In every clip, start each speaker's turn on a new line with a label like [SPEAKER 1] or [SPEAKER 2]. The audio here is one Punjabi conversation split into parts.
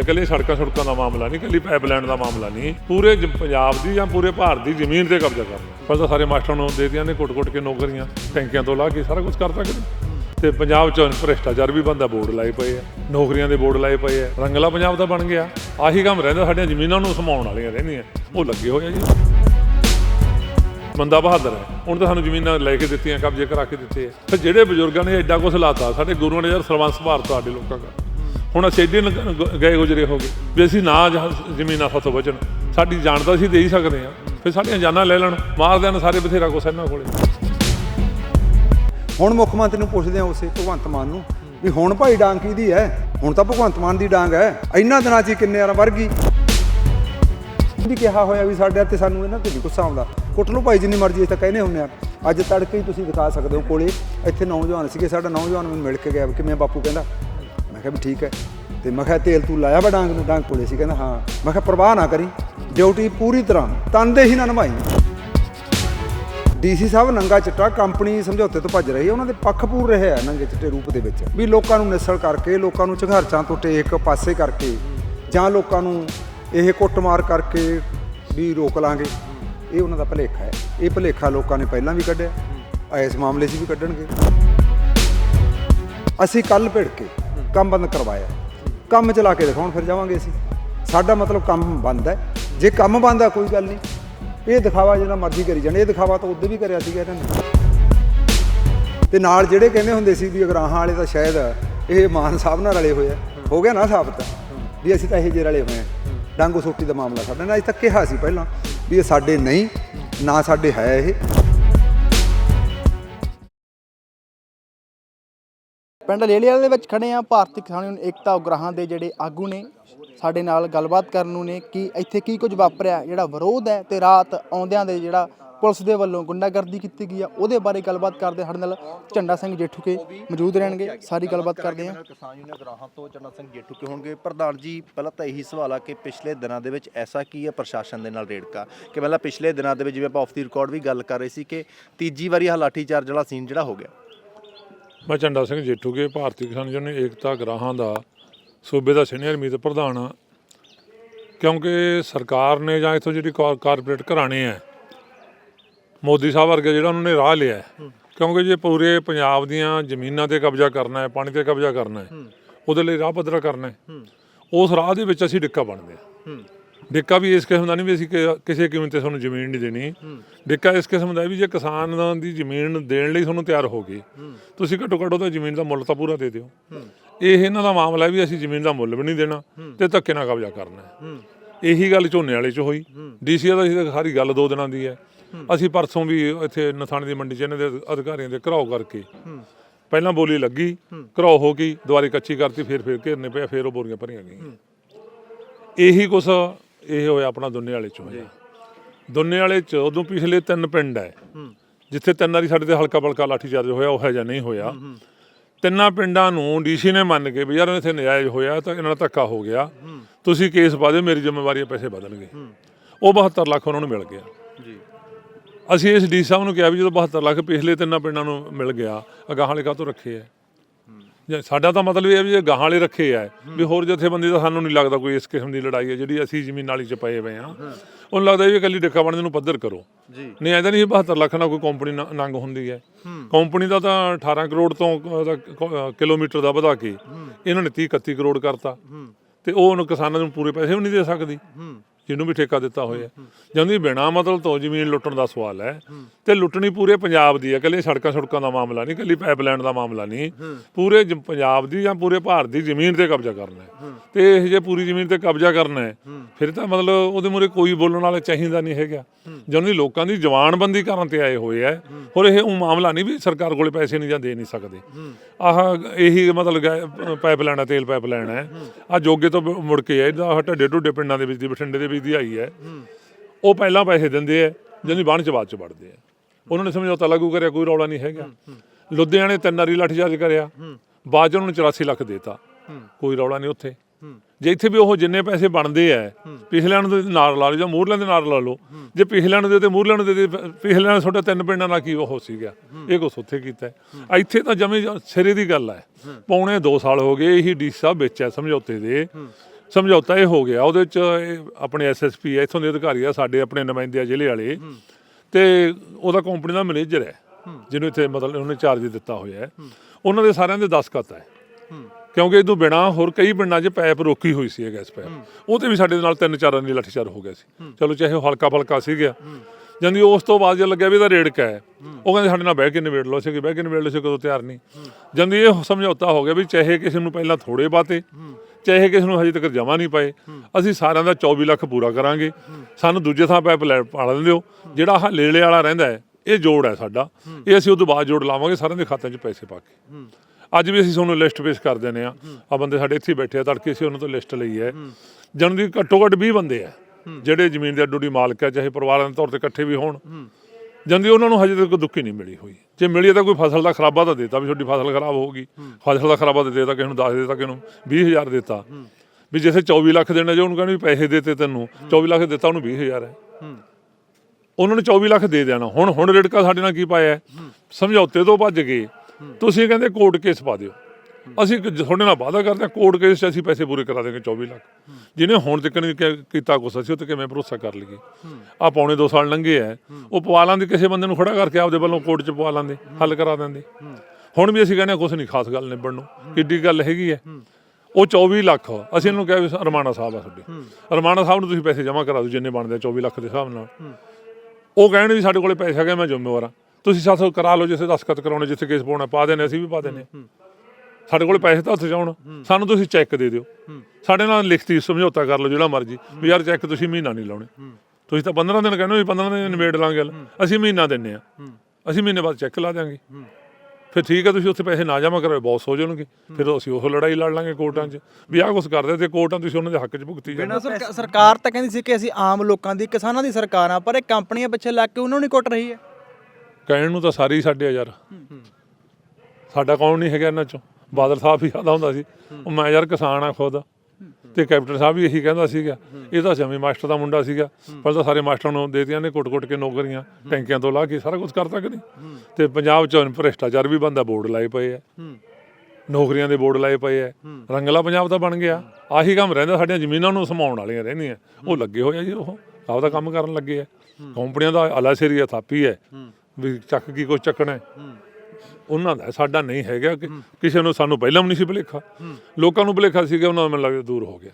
[SPEAKER 1] ਇਕੱਲੀ ਸੜਕਾਂ ਸੜਕਾਂ ਦਾ ਮਾਮਲਾ ਨਹੀਂ, ਇਕੱਲੀ ਪਾਈਪਲਾਈਨ ਦਾ ਮਾਮਲਾ ਨਹੀਂ। ਪੂਰੇ ਜ- ਪੰਜਾਬ ਦੀ ਜਾਂ ਪੂਰੇ ਭਾਰਤ ਦੀ ਜ਼ਮੀਨ ਤੇ ਕਬਜ਼ਾ ਕਰਨਾ ਪਰ ਤਾਂ ਸਾਰੇ ਮਾਸਟਰਾਂ ਨੂੰ ਦੇ ਦਿੱਤੀਆਂ ਨੇ, ਕੁੱਟ-ਕੁੱਟ ਕੇ ਨੌਕਰੀਆਂ, ਟੈਂਕੀਆਂ ਤੋਂ ਲਾ ਕੇ ਸਾਰਾ ਕੁਝ ਕਰਤਾ ਕਿ ਤੇ ਪੰਜਾਬ 'ਚ ਭ੍ਰਿਸ਼ਟਾਚਾਰ ਵੀ ਬੰਦਾ ਬੋਰਡ ਲਾਏ ਪਏ ਆ, ਨੌਕਰੀਆਂ ਦੇ ਬੋਰਡ ਲਾਏ ਪਏ ਆ, ਰੰਗਲਾ ਪੰਜਾਬ ਦਾ ਬਣ ਗਿਆ। ਆਹੀ ਕੰਮ ਰਹਿੰਦਾ, ਸਾਡੀਆਂ ਜ਼ਮੀਨਾਂ ਨੂੰ ਸਮਾਉਣ ਵਾਲੀਆਂ ਰਹਿੰਦੀਆਂ, ਉਹ ਲੱਗੇ ਹੋਏ ਆ ਜੀ। ਬੰਦਾ ਬਹਾਦਰ ਹੈ, ਉਹਨੇ ਤਾਂ ਸਾਨੂੰ ਜ਼ਮੀਨਾਂ ਲੈ ਕੇ ਦਿੱਤੀਆਂ, ਕਬਜ਼ੇ ਕਰਾ ਕੇ ਦਿੱਤੇ ਆ। ਫਿਰ ਜਿਹੜੇ ਬਜ਼ੁਰਗਾਂ ਨੇ ਐਡਾ ਕੁਝ ਲਾਤਾ, ਸਾਡੇ ਗੁਰੂਆਂ ਨੇ ਯਾਰ ਸਰਵੰਸ ਭਾਰਤ ਸਾਡੇ ਲੋਕਾਂ ਦਾ। ਹੁਣ ਅਸੀਂ ਏਡੇ ਗਏ ਗੁਜਰੇ ਹੋ ਗਏ। ਵੀ ਅਸੀਂ ਨਾ ਜ- ਜ਼ਮੀਨਾਂ ਫਤੋ ਬਚਣ। ਸਾਡੀ ਜਾਨ ਤਾਂ ਅਸੀਂ ਦੇ ਹੀ ਸਕਦੇ ਹਾਂ। ਫਿਰ ਸਾਡੀਆਂ ਜਾਨਾਂ ਲੈ ਲੈਣ। ਮਾਰ ਦੇਣ ਸਾਰੇ ਬਥੇਰਾ ਕੁਛ ਇਹਨਾਂ ਕੋਲੇ।
[SPEAKER 2] ਹੁਣ ਮੁੱਖ ਮੰਤਰੀ ਨੂੰ ਪੁੱਛਦੇ ਆ ਉਸੇ ਭਗਵੰਤ ਮਾਨ ਨੂੰ, ਵੀ ਹੁਣ ਭਾਈ ਡਾਂਗ ਕਿਹਦੀ ਹੈ? ਹੁਣ ਤਾਂ ਭਗਵੰਤ ਮਾਨ ਦੀ ਡਾਂਗ ਹੈ। ਇੰਨਾ ਦਿਨਾਂ 'ਚ ਕਿੰਨੇ ਵਾਰ ਵਰ ਵੀ ਕਿਹਾ ਹੋਇਆ ਵੀ ਸਾਡੇ ਤੇ ਸਾਨੂੰ ਇਹਨਾਂ ਤੇ ਵੀ ਗੁੱਸਾ ਆਉਂਦਾ। ਕੁੱਟ ਲਓ ਭਾਈ, ਜਿੰਨੀ ਮਰਜ਼ੀ ਅਸੀਂ ਤਾਂ ਕਹਿੰਦੇ ਹੁੰਦੇ ਆ ਅੱਜ ਤੜਕੇ ਹੀ ਤੁਸੀਂ ਦਿਖਾ ਸਕਦੇ ਹੋ ਕੋਲੇ। ਇੱਥੇ ਨੌਜਵਾਨ ਸੀਗੇ, ਸਾਡਾ ਨੌਜਵਾਨ ਮੈਨੂੰ ਮਿਲ ਕੇ ਗਿਆ ਵੀ ਕਿਵੇਂ ਬਾਪੂ ਕਹਿੰਦਾ ਕਿਹਾ ਵੀ ਠੀਕ ਹੈ। ਤੇ ਮੈਂ ਕਿਹਾ, ਤੇਲ ਤੂੰ ਲਾਇਆ ਵਾ ਡਾਂਗ ਨੂੰ, ਡਾਂਗ ਕੋਲੇ ਸੀ, ਕਹਿੰਦਾ, ਹਾਂ। ਮੈਂ ਕਿਹਾ, ਪਰਵਾਹ ਨਾ ਕਰੀ, ਡਿਊਟੀ ਪੂਰੀ ਤਰ੍ਹਾਂ ਤਨਦੇ ਹੀ ਨਾ ਨਿਭਾਈ। ਡੀਸੀ ਸਾਹਿਬ ਨੰਗਾ ਚਿੱਟਾ ਕੰਪਨੀ ਸਮਝੌਤੇ ਤੋਂ ਭੱਜ ਰਹੀ ਹੈ ਉਹਨਾਂ ਦੇ ਪੱਖ ਪੂਰ ਰਹੇ ਆ ਨੰਗੇ ਚਿੱਟੇ ਰੂਪ ਦੇ ਵਿੱਚ। ਵੀ ਲੋਕਾਂ ਨੂੰ ਨਿਸਲ ਕਰਕੇ, ਲੋਕਾਂ ਨੂੰ ਝੰਗਾਰਚਾਂ ਤੋਂ ਟੇਕ ਪਾਸੇ ਕਰਕੇ, ਜਾਂ ਲੋਕਾਂ ਨੂੰ ਇਹ ਕੁੱਟਮਾਰ ਕਰਕੇ ਵੀ ਰੋਕ ਲਾਂਗੇ। ਇਹ ਉਹਨਾਂ ਦਾ ਭਲੇਖਾ ਹੈ। ਇਹ ਭਲੇਖਾ ਲੋਕਾਂ ਨੇ ਪਹਿਲਾਂ ਵੀ ਕੱਢਿਆ ਇਸ ਮਾਮਲੇ 'ਚ ਵੀ ਕੱਢਣਗੇ। ਅਸੀਂ ਕੱਲ ਭਿੜ ਕੇ ਕੰਮ ਬੰਦ ਕਰਵਾਇਆ। ਕੰਮ ਚਲਾ ਕੇ ਦਿਖਾਉਣ ਫਿਰ ਜਾਵਾਂਗੇ ਅਸੀਂ। ਸਾਡਾ ਮਤਲਬ ਕੰਮ ਬੰਦ ਹੈ। ਜੇ ਕੰਮ ਬੰਦ ਆ ਕੋਈ ਗੱਲ ਨਹੀਂ। ਇਹ ਦਿਖਾਵਾ ਜਿਹੜਾ ਮਰਜ਼ੀ ਕਰੀ ਜਾਣ। ਇਹ ਦਿਖਾਵਾ ਤਾਂ ਉਦੋਂ ਵੀ ਕਰਿਆ ਸੀਗਾ ਇਹਨਾਂ ਨੇ। ਤੇ ਨਾਲ ਜਿਹੜੇ ਕਹਿੰਦੇ ਹੁੰਦੇ ਸੀ ਵੀ ਅਗਰਾਹਾਂ ਵਾਲੇ ਤਾਂ ਸ਼ਾਇਦ ਇਹ ਮਾਨ ਸਾਹਿਬ ਨਾਲ ਰਲੇ ਹੋਏ ਆ। ਹੋ ਗਿਆ ਨਾ ਸਾਬਤ? ਵੀ ਅਸੀਂ ਤਾਂ ਇਹ ਜੇ ਰਲੇ ਹੋਏ ਆ। ਡਾਂਗੋ ਸੋਟੀ ਦਾ ਮਾਮਲਾ ਸਾਡਾ। ਨਾ ਅੱਜ ਤੱਕ ਕਿਹਾ ਸੀ ਪਹਿਲਾਂ ਵੀ ਇਹ ਸਾਡੇ ਨਹੀਂ, ਨਾ ਸਾਡੇ ਹੈ ਇਹ।
[SPEAKER 3] ਪਿੰਡ ਲੇਲੀਵਾਲ ਦੇ ਵਿੱਚ ਖੜੇ ਆ ਭਾਰਤੀ ਕਿਸਾਨ ਯੂਨੀਅਨ ਏਕਤਾ ਉਗਰਾਹਾਂ ਦੇ ਜਿਹੜੇ ਆਗੂ ਨੇ, ਸਾਡੇ ਨਾਲ ਗੱਲਬਾਤ ਕਰਨ ਨੂੰ ਨੇ ਕਿ ਇੱਥੇ ਕੀ ਕੁਝ ਵਾਪਰਿਆ, ਜਿਹੜਾ ਵਿਰੋਧ ਹੈ ਤੇ ਰਾਤ ਆਉਂਦਿਆਂ ਦੇ ਜਿਹੜਾ ਪੁਲਿਸ ਦੇ ਵੱਲੋਂ ਗੁੰਡਾਗਰਦੀ ਕੀਤੀ ਗਈ ਆ, ਉਹਦੇ ਬਾਰੇ ਗੱਲਬਾਤ ਕਰਦੇ ਸਾਡੇ ਨਾਲ ਝੰਡਾ ਸਿੰਘ ਜੇਠੂਕੇ ਮੌਜੂਦ ਰਹਿਣਗੇ, ਸਾਰੀ ਗੱਲਬਾਤ ਕਰਦੇ ਆ
[SPEAKER 4] ਕਿਸਾਨ ਯੂਨੀਅਨ ਗਰਾਹਾਂ ਤੋਂ ਝੰਡਾ ਸਿੰਘ ਜੇਠੂਕੇ ਹੋਣਗੇ। ਪ੍ਰਧਾਨ ਜੀ, ਪਹਿਲਾਂ ਤਾਂ ਇਹੀ ਸਵਾਲ ਆ ਕਿ ਪਿਛਲੇ ਦਿਨਾਂ ਦੇ ਵਿੱਚ ਐਸਾ ਕੀ ਹੈ ਪ੍ਰਸ਼ਾਸਨ ਦੇ ਨਾਲ ਰੇੜਕਾ? ਕਿ ਪਹਿਲਾਂ ਪਿਛਲੇ ਦਿਨਾਂ ਦੇ ਵਿੱਚ ਜਿਵੇਂ ਆਪਾਂ ਆਫ ਦੀ ਰਿਕਾਰਡ ਵੀ ਗੱਲ ਕਰ ਰਹੇ ਸੀ ਕਿ ਤੀਜੀ ਵਾਰੀ ਆਹ ਲਾਠੀ ਚਾਰਜ ਵਾਲਾ ਸੀਨ ਜਿਹੜਾ ਹੋ ਗਿਆ।
[SPEAKER 1] ਮੈਂ ਝੰਡਾ ਸਿੰਘ ਜੇਠੂਗੇ ਭਾਰਤੀ ਕਿਸਾਨ ਯੂਨੀਅਨ ਏਕਤਾ ਗਰਾਹਾਂ ਦਾ ਸੂਬੇ ਦਾ ਸੀਨੀਅਰ ਮੀਤ ਪ੍ਰਧਾਨ ਆ ਕਿਉਂਕਿ ਸਰਕਾਰ ਨੇ ਜਾਂ ਇਥੋਂ ਜਿਹੜੀ ਕਾਰ- ਕਾਰਪੋਰੇਟ ਘਰਾਣੇ ਆ ਮੋਦੀ ਸਾਹਿਬ ਵਰਗੇ ਜਿਹੜਾ ਉਹਨਾਂ ਨੇ ਰਾਹ ਲਿਆ ਹੈ। ਕਿਉਂਕਿ ਜੇ ਪੂਰੇ ਪੰਜਾਬ ਦੀਆਂ ਜ਼ਮੀਨਾਂ ਤੇ ਕਬਜ਼ਾ ਕਰਨਾ ਹੈ ਪਾਣੀ ਤੇ ਕਬਜ਼ਾ ਕਰਨਾ ਹੈ। ਉਹਦੇ ਲਈ ਰਾਹ ਪੱਧਰਾ ਕਰਨਾ ਹੈ। ਉਸ ਰਾਹ ਦੇ ਵਿੱਚ ਅਸੀਂ ਡਿੱਕਾ ਬਣਦੇ ਆ। ਡਿੱਕਾ ਵੀ ਇਸ ਕਿਸਮ ਦਾ ਨਹੀਂ ਵੀ ਅਸੀਂ ਕਿ- ਕਿਸੇ ਕੀਮਤ ਤੇ ਤੁਹਾਨੂੰ ਜ਼ਮੀਨ ਨਹੀਂ ਦੇਣੀ। ਡਿੱਕਾ ਇਸ ਕਿਸਮ ਦਾ ਵੀ ਜੇ ਕਿਸਾਨ ਦੀ ਜ਼ਮੀਨ ਦੇਣ ਲਈ ਤੁਹਾਨੂੰ ਤਿਆਰ ਹੋ ਗਏ ਤੁਸੀਂ ਘੱਟੋ ਘੱਟ ਉਹਦਾ ਜ਼ਮੀਨ ਦਾ ਮੁੱਲ ਤਾਂ ਪੂਰਾ ਦੇ ਦਿਓ। ਇਹ ਇਹਨਾਂ ਦਾ ਮਾਮਲਾ ਹੈ ਵੀ ਅਸੀਂ ਜ਼ਮੀਨ ਦਾ ਮੁੱਲ ਵੀ ਨਹੀਂ ਦੇਣਾ ਤੇ ਧੱਕੇ ਨਾਲ ਕਬਜ਼ਾ ਕਰਨਾ ਹੈ। ਇਹੀ ਗੱਲ ਝੋਨੇ ਵਾਲੇ 'ਚ ਹੋਈ। ਡੀਸੀ ਦਾ ਅਸੀਂ ਤਾਂ ਸਾਰੀ ਗੱਲ ਦੋ ਦਿਨਾਂ ਦੀ ਹੈ। ਅਸੀਂ ਪਰਸੋਂ ਵੀ ਇੱਥੇ ਨਥਾਣੇ ਦੀ ਮੰਡੀ 'ਚ ਇਹਨਾਂ ਦੇ ਅਧਿਕਾਰੀਆਂ ਦੇ ਘਰਾਓ ਕਰਕੇ ਪਹਿਲਾਂ ਬੋਲੀ ਲੱਗੀ ਘਰਾਓ ਹੋ ਗਈ ਦੁਬਾਰੇ ਕੱਚੀ ਕਰਤੀ ਫਿਰ ਫਿਰ ਘੇਰਨੇ ਪਿਆ ਫਿਰ ਉਹ ਬੋਰੀਆਂ ਭਰੀਆਂ ਗਈਆਂ। ਇਹੀ ਕੁਛ ਇਹ ਹੋਇਆ ਆਪਣਾ ਦੁੰਨੇ ਵਾਲੇ 'ਚ ਹੋਇਆ ਦੁੰਨੇ ਵਾਲੇ 'ਚ ਉਦੋਂ ਪਿਛਲੇ ਤਿੰਨ ਪਿੰਡ ਹੈ। ਜਿੱਥੇ ਤਿੰਨ ਵਾਰੀ ਸਾਡੇ ਤੇ ਹਲਕਾ ਬਲਕਾ ਲਾਠੀ ਚਾਰਜ ਹੋਇਆ ਉਹ ਹੈ ਜਾਂ ਨਹੀਂ ਹੋਇਆ। ਤਿੰਨਾਂ ਪਿੰਡਾਂ ਨੂੰ ਡੀਸੀ ਨੇ ਮੰਨ ਕੇ ਵੀ ਯਾਰ ਇੱਥੇ ਨਜਾਇਜ਼ ਹੋਇਆ ਤਾਂ ਇਹਨਾਂ ਦਾ ਧੱਕਾ ਹੋ ਗਿਆ। ਤੁਸੀਂ ਕੇਸ ਪਾ ਦਿਓ ਮੇਰੀ ਜ਼ਿੰਮੇਵਾਰੀ ਹੈ ਪੈਸੇ ਬਦਲਣਗੇ। ਉਹ 72 ਲੱਖ ਉਹਨਾਂ ਨੂੰ ਮਿਲ ਗਿਆ।
[SPEAKER 4] ਜੀ।
[SPEAKER 1] ਅਸੀਂ ਇਸ ਡੀ ਸਾਹਿਬ ਨੂੰ ਕਿਹਾ ਵੀ ਜਦੋਂ 72 ਲੱਖ ਪਿਛਲੇ ਤਿੰਨਾਂ ਪਿੰਡਾਂ ਨੂੰ ਮਿਲ ਗਿਆ ਅਗਾਹਾਂ ਵਾਲੇ ਕਾਹਤੋਂ ਰੱਖੇ ਆ ਜੇ ਸਾਡਾ ਤਾਂ ਮਤਲਬ ਇਹ ਹੈ ਵੀ ਇਹ ਗਾਹਾਂ ਵਾਲੇ ਰੱਖੇ ਆ। ਵੀ ਹੋਰ ਜਥੇਬੰਦੀ ਦਾ ਸਾਨੂੰ ਨਹੀਂ ਲੱਗਦਾ ਕੋਈ ਇਸ ਕਿਸਮ ਦੀ ਲੜਾਈ ਹੈ ਜਿਹੜੀ ਅਸੀਂ ਜ਼ਮੀਨ ਵਾਲੀ ਚ ਪਏ ਹੋਏ ਆ ਉਹਨੂੰ ਲੱਗਦਾ ਵੀ ਇਕੱਲੀ ਡਿੱਕਾ ਬਣਨ ਨੂੰ ਪੱਧਰ ਕਰੋ।
[SPEAKER 4] ਜੀ।
[SPEAKER 1] ਨਹੀਂ ਐਦਾਂ ਨਹੀਂ 72 ਲੱਖ ਨਾਲ ਕੋਈ ਕੰਪਨੀ ਨੰਗ ਹੁੰਦੀ ਹੈ। ਕੰਪਨੀ ਦਾ ਤਾਂ 18 ਕਰੋੜ ਤੋਂ ਕਿਲੋਮੀਟਰ ਦਾ ਵਧਾ ਕੇ ਇਹਨਾਂ ਨੇ 30 31 ਕਰੋੜ ਕਰਤਾ। ਤੇ ਉਹ ਉਹਨੂੰ ਕਿਸਾਨਾਂ ਨੂੰ ਪੂਰੇ ਪੈਸੇ ਵੀ ਨਹੀਂ ਦੇ ਸਕਦੀ। ਜਿਹਨੂੰ ਵੀ ਠੇਕਾ ਦਿੱਤਾ ਹੋਇਆ ਜਾਂਦੀ ਬਿਨਾ ਮਤਲਬ ਤੋਂ ਜ਼ਮੀਨ ਲੁੱਟਣ ਦਾ ਸਵਾਲ ਹੈ। ਤੇ ਲੁੱਟਣੀ ਪੂਰੇ ਪੰਜਾਬ ਦੀ ਹੈ। ਇਕੱਲੇ ਸੜਕਾਂ ਸੜਕਾਂ ਦਾ ਮਾਮਲਾ ਨਹੀਂ ਇਕੱਲੀ ਪਾਈਪਲਾਈਨ ਦਾ ਮਾਮਲਾ ਨਹੀਂ। ਪੂਰੇ ਪੰਜਾਬ ਦੀ ਜਾਂ ਪੂਰੇ ਭਾਰਤ ਦੀ ਜ਼ਮੀਨ ਤੇ ਕਬਜ਼ਾ ਕਰਨਾ ਹੈ। ਤੇ ਇਹ ਜੇ ਪੂਰੀ ਜ਼ਮੀਨ ਤੇ ਕਬਜ਼ਾ ਕਰਨਾ ਹੈ ਫਿਰ ਤਾਂ ਮਤਲਬ ਉਹਦੇ ਮੂਰੇ ਕੋਈ ਬੋਲਣ ਵਾਲਾ ਚਾਹੀਦਾ ਨਹੀਂ ਹੈਗਾ। ਜਾਂਦੀ ਲੋਕਾਂ ਦੀ ਜਵਾਨਬੰਦੀ ਕਰਨ ਤੇ ਆਏ ਹੋਏ ਹੈ। ਹੋਰ ਇਹ ਉਹ ਮਾਮਲਾ ਨਹੀਂ ਵੀ ਸਰਕਾਰ ਕੋਲੇ ਪੈਸੇ ਨਹੀਂ ਜਾਂ ਦੇ ਨਹੀਂ ਸਕਦੇ। ਆਹ ਇਹੀ ਮਤਲਬ ਪਾਈਪਲਾਈਨ ਹੈ ਤੇਲ ਪਾਈਪਲਾਈਨ ਹੈ। ਆ ਜੋਗੇ ਤੋਂ ਮੁੜ ਕੇ ਇਹਦਾ ਢੱਡੇ ਢੁੱਡੇ ਪਿੰਡਾਂ ਦੇ ਵਿੱਚ ਦੀ ਬਠਿੰਡੇ ਦੇ ਦੀ ਆਈ ਹੈ। ਉਹ ਪਹਿਲਾਂ ਪੈਸੇ ਦਿੰਦੇ ਆ ਜਾਂਦੀ ਬਾਣ ਚ ਬਾਅਦ ਚ ਵੜਦੇ ਆ ਉਹਨਾਂ ਨੇ ਸਮਝੌਤਾ ਲਾਗੂ ਕਰਿਆ, ਕੋਈ ਰੌਲਾ ਨਹੀਂ ਹੈਗਾ। ਲੁਧਿਆਣੇ ਤਿੰਨ ਵਾਰੀ ਲਾਠੀਚਾਰਜ ਕਰਿਆ। ਬਾਅਦ 'ਚ ਉਹਨਾਂ ਨੂੰ 84 ਲੱਖ ਦੇਤਾ। ਕੋਈ ਰੌਲਾ ਨਹੀਂ ਉੱਥੇ। ਜੇ ਇੱਥੇ ਵੀ ਉਹ ਜਿੰਨੇ ਪੈਸੇ ਬਣਦੇ ਆ ਪਿਛਲਿਆਂ ਨੂੰ ਦੇ ਨਾਲ ਲਾ ਲਓ ਜਾਂ ਮੂਹਰਲਿਆਂ ਦੇ ਨਾਲ ਲਾ ਲਓ। ਜੇ ਪਿਛਲਿਆਂ ਨੂੰ ਦੇ ਤੇ ਮੂਹਰਲਿਆਂ ਨੂੰ ਦੇ ਦੇ ਪਿਛਲਿਆਂ ਨੇ ਤੁਹਾਡੇ ਤਿੰਨ ਪਿੰਡਾਂ ਨਾਲ ਕੀ ਉਹ ਸੀਗਾ? ਇਹ ਕੁਛ ਉੱਥੇ ਕੀਤਾ ਇੱਥੇ ਤਾਂ ਜਮੇ ਸਿਰੇ ਦੀ ਗੱਲ ਹੈ। ਪੌਣੇ 2 ਸਾਲ ਹੋ ਗਏ, ਇਹੀ ਡੀ ਸਾਹਿਬ ਵਿੱਚ ਹੈ, ਸਮਝੌਤੇ ਦੇ। ਸਮਝੌਤਾ ਇਹ ਹੋ ਗਿਆ ਉਹਦੇ ਚ ਇਹ ਆਪਣੇ ਐਸਐਸਪੀ ਇੱਥੋਂ ਦੇ ਅਧਿਕਾਰੀ ਆ ਸਾਡੇ ਆਪਣੇ ਨੁਮਾਇੰਦੇ ਆ ਜ਼ਿਲ੍ਹੇ ਵਾਲੇ। ਤੇ ਉਹਦਾ ਕੰਪਨੀ ਦਾ ਮੈਨੇਜਰ ਹੈ ਜਿਹਨੂੰ ਇੱਥੇ ਮਤਲਬ ਉਹਨੇ ਚਾਰਜ ਦਿੱਤਾ ਹੋਇਆ ਹੈ। ਉਹਨਾਂ ਦੇ ਸਾਰਿਆਂ ਦੇ ਦਸਖਤ ਹੈ। ਕਿਉਂਕਿ ਇਹ ਤੋਂ ਬਿਨਾ ਹੋਰ ਕਈ ਪਿੰਡਾਂ 'ਚ ਪਾਈਪ ਰੋਕੀ ਹੋਈ ਸੀ ਇਹ ਗੈਸ ਪਾਈਪ ਉਹ ਤੇ ਵੀ ਸਾਡੇ ਨਾਲ ਤਿੰਨ ਚਾਰਾਂ ਦੀ ਲਾਠੀਚਾਰ ਹੋ ਗਿਆ ਸੀ। ਚਲੋ ਚਾਹੇ ਉਹ ਹਲਕਾ ਫਲਕਾ ਸੀ ਗਿਆ। ਜਾਂਦੀ ਉਸ ਤੋਂ ਬਾਅਦ ਜੇ ਲੱਗਿਆ ਵੀ ਇਹਦਾ ਰੇੜਕਾ ਹੈ ਉਹ ਕਹਿੰਦੇ ਸਾਡੇ ਨਾਲ ਬਹਿ ਕੇ ਨਿਬੇੜ ਲਓ ਅਸੀਂ ਕਿ ਬਹਿ ਕੇ ਨਿਬੇੜ ਲਓ ਅਸੀਂ ਕਦੋਂ ਤਿਆਰ ਨਹੀਂ। ਜਾਂਦੀ ਇਹ ਸਮਝੌਤਾ ਹੋ ਗਿਆ ਵੀ ਚਾਹੇ ਕਿਸੇ ਨੂੰ ਪਹਿਲਾਂ ਥੋੜੇ ਬਾਤੇ ਚਾਹੇ ਕਿਸੇ ਨੂੰ ਹਜੇ ਤੱਕ ਜਮਾ ਨਹੀਂ ਪਏ ਅਸੀਂ ਸਾਰਿਆਂ ਦਾ 24 ਲੱਖ ਪੂਰਾ ਕਰਾਂਗੇ। ਸਾਨੂੰ ਦੂਜੇ ਥਾਂ ਪਾਈਪ ਲੈ ਪਾ ਦਿਓ ਜਿਹੜਾ ਆਹ ਲੇਲੇ ਵਾਲਾ ਰਹਿੰਦਾ ਹੈ ਇਹ ਜੋੜ ਹੈ ਸਾਡਾ। ਇਹ ਅਸੀਂ ਉਹ ਤੋਂ ਬਾਅਦ ਜੋੜ ਲਾਵਾਂਗੇ ਸਾਰਿਆਂ ਦੇ ਖਾਤਿਆਂ 'ਚ ਪੈਸੇ ਪਾ ਕੇ। ਅੱਜ ਵੀ ਅਸੀਂ ਤੁਹਾਨੂੰ ਲਿਸਟ ਪੇਸ਼ ਕਰ ਦਿੰਦੇ ਆ ਆ ਬੰਦੇ ਸਾਡੇ ਇੱਥੇ ਬੈਠੇ ਆ ਤੜਕੇ ਅਸੀਂ ਉਹਨਾਂ ਤੋਂ ਲਿਸਟ ਲਈ ਹੈ। ਜਨ ਦੀ ਘੱਟੋ ਘੱਟ 20 ਬੰਦੇ ਆ ਜਿਹੜੇ ਜ਼ਮੀਨ ਦੇ ਅੱਡੋ ਅੱਡੀ ਮਾਲਕ ਆ ਚਾਹੇ ਪਰਿਵਾਰਾਂ ਦੇ ਤੌਰ ਤੇ ਇਕੱਠੇ ਵੀ ਹੋਣ। ਜਾਂਦੀ ਉਹਨਾਂ ਨੂੰ ਹਜੇ ਤੱਕ ਕੋਈ ਦੁੱਖ ਹੀ ਨਹੀਂ ਮਿਲੀ ਹੋਈ। ਜੇ ਮਿਲੀ ਹੈ ਤਾਂ ਕੋਈ ਫਸਲ ਦਾ ਖਰਾਬਾ ਤਾਂ ਦੇਤਾ ਵੀ ਤੁਹਾਡੀ ਫਸਲ ਖਰਾਬ ਹੋਊਗੀ। ਫਸਲ ਦਾ ਖਰਾਬਾ ਤਾਂ ਦੇਤਾ ਕਿਸੇ ਨੂੰ 10 ਦੇਤਾ ਕਿਸੇ ਨੂੰ 20000 ਦੇਤਾ। ਵੀ ਜਿਵੇਂ 24 ਲੱਖ ਦੇਣਾ ਜੇ ਉਹਨੂੰ ਕਹਿੰਦੇ ਵੀ ਪੈਸੇ ਦੇਤੇ ਤੈਨੂੰ 24 ਲੱਖ ਦਿੱਤਾ ਉਹਨੂੰ 20000 ਹੈ। ਉਹਨਾਂ ਨੂੰ 24 ਲੱਖ ਦੇ ਦੇਣਾ। ਹੁਣ ਹੁਣ ਰਿੜਕਾ ਸਾਡੇ ਨਾਲ ਕੀ ਪਾਇਆ ਹੈ? ਸਮਝੌਤੇ ਤੋਂ ਭੱਜ ਗਏ ਤੁਸੀਂ ਕਹਿੰਦੇ ਕੋਰਟ ਕੇਸ ਪਾ ਦਿਓ। ਅਸੀਂ ਕ- ਤੁਹਾਡੇ ਨਾਲ ਵਾਅਦਾ ਕਰਦੇ ਹਾਂ, ਕੋਰਟ ਕੇਸ 'ਚ ਅਸੀਂ ਪੈਸੇ ਪੂਰੇ ਕਰਾ ਦੇਵਾਂਗੇ 24 ਲੱਖ। ਜਿਹਨੇ ਹੁਣ ਤੱਕ ਨਹੀਂ ਕ- ਕੀਤਾ ਕੁਛ ਅਸੀਂ ਉਹ ਤੇ ਕਿਵੇਂ ਭਰੋਸਾ ਕਰ ਲਈਏ? ਆ ਪੌਣੇ 2 ਸਾਲ ਲੰਘੇ ਆ ਉਹ ਪਵਾ ਲਾਂਦੇ, ਕਿਸੇ ਬੰਦੇ ਨੂੰ ਖੜਾ ਕਰਕੇ ਆਪਦੇ ਵੱਲੋਂ ਕੋਰਟ 'ਚ ਪਵਾ ਲਾਂਦੇ, ਹੱਲ ਕਰਾ ਦਿੰਦੇ। ਹੁਣ ਵੀ ਅਸੀਂ ਕਹਿੰਦੇ ਹਾਂ ਕੁਛ ਨਹੀਂ, ਖਾਸ ਗੱਲ ਨਿਬੜਨ ਨੂੰ। ਕਿੱਡੀ ਗੱਲ ਹੈਗੀ ਹੈ ਉਹ 24 ਲੱਖ, ਅਸੀਂ ਇਹਨੂੰ ਕਿਹਾ ਵੀ ਰਮਾਣਾ ਸਾਹਿਬ ਆ ਤੁਹਾਡੇ ਰਮਾਣਾ ਸਾਹਿਬ ਨੂੰ ਤੁਸੀਂ ਪੈਸੇ ਜਮ੍ਹਾਂ ਕਰਾ ਦਿਓ, ਜਿੰਨੇ ਬਣਦੇ ਆ 24 ਲੱਖ ਦੇ ਹਿਸਾਬ ਨਾਲ। ਉਹ ਕਹਿਣ ਵੀ ਸਾਡੇ ਕੋਲੇ ਪੈਸਾ ਹੈਗੇ, ਮੈਂ ਜ਼ਿੰਮੇਵਾਰ ਆ। ਤੁਸੀਂ ਸਾਥੋਂ ਕਰਾ ਲਓ, ਜਿੱਥੇ ਦਸਖਤ ਕਰਾਉਣੇ, ਜਿੱਥੇ ਕੇਸ ਪਾਉਣਾ, ਪਾ ਦੇਣੇ, ਅਸੀਂ ਵੀ ਪਾ ਦੇਣੇ। ਸਾਡੇ ਕੋਲੇ ਪੈਸੇ ਤਾਂ ਉੱਥੇ ਜਾਣ ਸਾਨੂੰ ਤੁਸੀਂ ਚੈੱਕ ਦੇ ਦਿਓ। ਸਾਡੇ ਨਾਲ ਲਿਖਤੀ ਸਮਝੌਤਾ ਕਰ ਲਓ ਜਿਹੜਾ ਮਰਜ਼ੀ। ਵੀ ਯਾਰ ਚੈੱਕ ਤੁਸੀਂ ਮਹੀਨਾ ਨਹੀਂ ਲਾਉਣੇ। ਤੁਸੀਂ ਤਾਂ 15 ਦਿਨ ਕਹਿੰਦੇ ਹੋ ਵੀ 15 ਦਿਨ ਨਿਬੇੜ ਲਾਂਗੇ ਗੱਲ। ਅਸੀਂ ਮਹੀਨਾ ਦਿੰਨੇ ਆ। ਅਸੀਂ ਮਹੀਨੇ ਬਾਅਦ ਚੈੱਕ ਲਾ ਦਿਆਂਗੇ। ਫਿਰ ਠੀਕ ਹੈ ਤੁਸੀਂ ਉੱਥੇ ਪੈਸੇ ਨਾ ਜਮ੍ਹਾਂ ਕਰੋ ਬੌਸ ਹੋ ਜਾਣਗੇ। ਫਿਰ ਅਸੀਂ ਉਹ ਲੜਾਈ ਲੜ ਲਾਂਗੇ ਕੋਰਟਾਂ 'ਚ। ਵੀ ਆਹ ਕੁਛ ਕਰਦੇ ਤੇ ਕੋਰਟਾਂ ਤੁਸੀਂ ਉਹਨਾਂ ਦੇ ਹੱਕ 'ਚ ਭੁਗਤੀ ਜਾਂਦੇ
[SPEAKER 3] ਸਰਕਾ- ਸਰਕਾਰ ਤਾਂ ਕਹਿੰਦੀ ਸੀ ਕਿ ਅਸੀਂ ਆਮ ਲੋਕਾਂ ਦੀ ਕਿਸਾਨਾਂ ਦੀ ਸਰਕਾਰ ਆ ਪਰ ਇਹ ਕੰਪਨੀਆਂ ਪਿੱਛੇ ਲੱਗ ਕੇ ਉਹਨਾਂ ਨੂੰ ਕੁੱਟ ਰਹੀ ਹੈ।
[SPEAKER 1] ਕਹਿਣ ਨੂੰ ਤਾਂ ਸਾਰੇ ਹੀ ਸਾਡੇ ਯਾਰ। ਸਾਡਾ ਕੌਣ ਨਹੀਂ ਹੈਗਾ ਇਹਨਾਂ ਚੋਂ। ਬਾਦਲ ਸਾਹਿਬ ਵੀ ਆਦਾ ਹੁੰਦਾ ਸੀ ਉਹ ਮੈਂ ਯਾਰ ਕਿਸਾਨ ਆ ਖੁਦ। ਤੇ ਕੈਪਟਨ ਸਾਹਿਬ ਵੀ ਇਹੀ ਕਹਿੰਦਾ ਸੀਗਾ। ਇਹ ਤਾਂ ਜਮੀ ਮਾਸਟਰ ਦਾ ਮੁੰਡਾ ਸੀਗਾ। ਪਹਿਲਾਂ ਤਾਂ ਸਾਰੇ ਮਾਸਟਰਾਂ ਨੂੰ ਦੇਤੀਆਂ ਨੇ ਕੁੱਟ-ਕੁੱਟ ਕੇ ਨੌਕਰੀਆਂ ਟੈਂਕੀਆਂ ਤੋਂ ਲਾ ਕੇ ਸਾਰਾ ਕੁਝ ਕਰਤਾ ਕਿ ਨਹੀਂ ਤੇ ਪੰਜਾਬ ਚ ਭ੍ਰਿਸ਼ਟਾਚਾਰ ਵੀ ਬੰਦਾ ਬੋਰਡ ਲਾਏ ਪਏ ਆ। ਨੌਕਰੀਆਂ ਦੇ ਬੋਰਡ ਲਾਏ ਪਏ ਆ। ਰੰਗਲਾ ਪੰਜਾਬ ਤਾਂ ਬਣ ਗਿਆ। ਆਹੀ ਕੰਮ ਰਹਿੰਦਾ ਸਾਡੀਆਂ ਜ਼ਮੀਨਾਂ ਨੂੰ ਸਮਾਉਣ ਵਾਲੀਆਂ ਰਹਿੰਦੀਆਂ। ਉਹ ਲੱਗੇ ਹੋਏ ਆ ਜੀ ਉਹ। ਆਪਦਾ ਕੰਮ ਕਰਨ ਲੱਗੇ ਆ। ਕੰਪਨੀਆਂ ਦਾ ਅਲਾ ਸੇਰੀਆ ਥਾਪੀ ਹੈ। ਵੀ ਚੱਕ ਕੀ ਕੁਛ ਚੱਕਣਾ ਹੈ। ਉਹਨਾਂ ਦਾ ਸਾਡਾ ਨਹੀਂ ਹੈਗਾ ਕਿ ਕਿਸੇ ਨੂੰ ਸਾਨੂੰ ਪਹਿਲਾਂ ਵੀ ਨਹੀਂ ਸੀ ਭੁਲੇਖਾ। ਲੋਕਾਂ ਨੂੰ ਭੁਲੇਖਾ ਸੀਗਾ ਉਹਨਾਂ ਦਾ ਮੈਨੂੰ ਲੱਗਦਾ ਦੂਰ ਹੋ ਗਿਆ।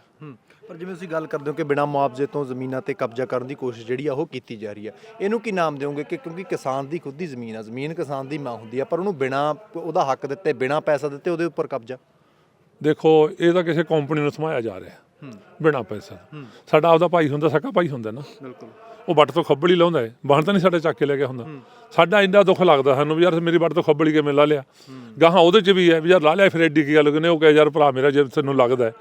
[SPEAKER 4] ਪਰ ਜਿਵੇਂ ਤੁਸੀਂ ਗੱਲ ਕਰਦੇ ਹੋ ਕਿ ਬਿਨਾਂ ਮੁਆਵਜ਼ੇ ਤੋਂ ਜ਼ਮੀਨਾਂ ਤੇ ਕਬਜ਼ਾ ਕਰਨ ਦੀ ਕੋਸ਼ਿਸ਼ ਜਿਹੜੀ ਆ ਉਹ ਕੀਤੀ ਜਾ ਰਹੀ ਹੈ ਇਹਨੂੰ ਕੀ ਨਾਮ ਦਿਓਗੇ ਕਿ ਕਿਉਂਕਿ ਕਿਸਾਨ ਦੀ ਖੁਦ ਦੀ ਜ਼ਮੀਨ ਆ ਜ਼ਮੀਨ ਕਿਸਾਨ ਦੀ ਮਾਂ ਹੁੰਦੀ ਆ ਪਰ ਉਹਨੂੰ ਬਿਨਾਂ ਉਹਦਾ ਹੱਕ ਦਿੱਤੇ ਬਿਨਾਂ ਪੈਸਾ ਦਿੱਤੇ ਉਹਦੇ ਉੱਪਰ ਕਬਜ਼ਾ?
[SPEAKER 1] ਦੇਖੋ ਇਹ ਤਾਂ ਕਿਸੇ ਕੰਪਨੀ ਨੂੰ ਸਮਾਇਆ ਜਾ ਰਿਹਾ। ਬਿਨਾਂ ਪੈਸਾ। ਸਾਡਾ ਆਪਦਾ ਭਾਈ ਹੁੰਦਾ ਸਕਾ ਭਾਈ ਹੁੰਦਾ ਨਾ।
[SPEAKER 4] ਬਿਲਕੁਲ।
[SPEAKER 1] ਉਹ ਵੱਟ ਤੋਂ ਖੱਬੜੀ ਲਾਉਂਦਾ ਹੈ ਬਾਹਰ ਤਾਂ ਨਹੀਂ ਸਾਡੇ ਚੱਕ ਕੇ ਲੈ ਗਿਆ ਹੁੰਦਾ। ਸਾਡਾ ਇੰਨਾ ਦੁੱਖ ਲੱਗਦਾ ਸਾਨੂੰ ਵੀ ਯਾਰ ਮੇਰੀ ਵੱਟ ਤੋਂ ਖੱਬੜੀ ਕਿਵੇਂ ਲਾ ਲਿਆ। ਗਾਹਾਂ ਉਹਦੇ ਚ ਵੀ ਹੈ ਵੀ ਯਾਰ ਲਾ ਲਿਆ ਫਿਰ ਐਡੀ ਕੀ ਗੱਲ ਕਹਿੰਦੇ ਉਹ ਕਹੇ ਯਾਰ ਭਰਾ ਮੇਰਾ ਜੇ ਤੈਨੂੰ ਲੱਗਦਾ ਹੈ,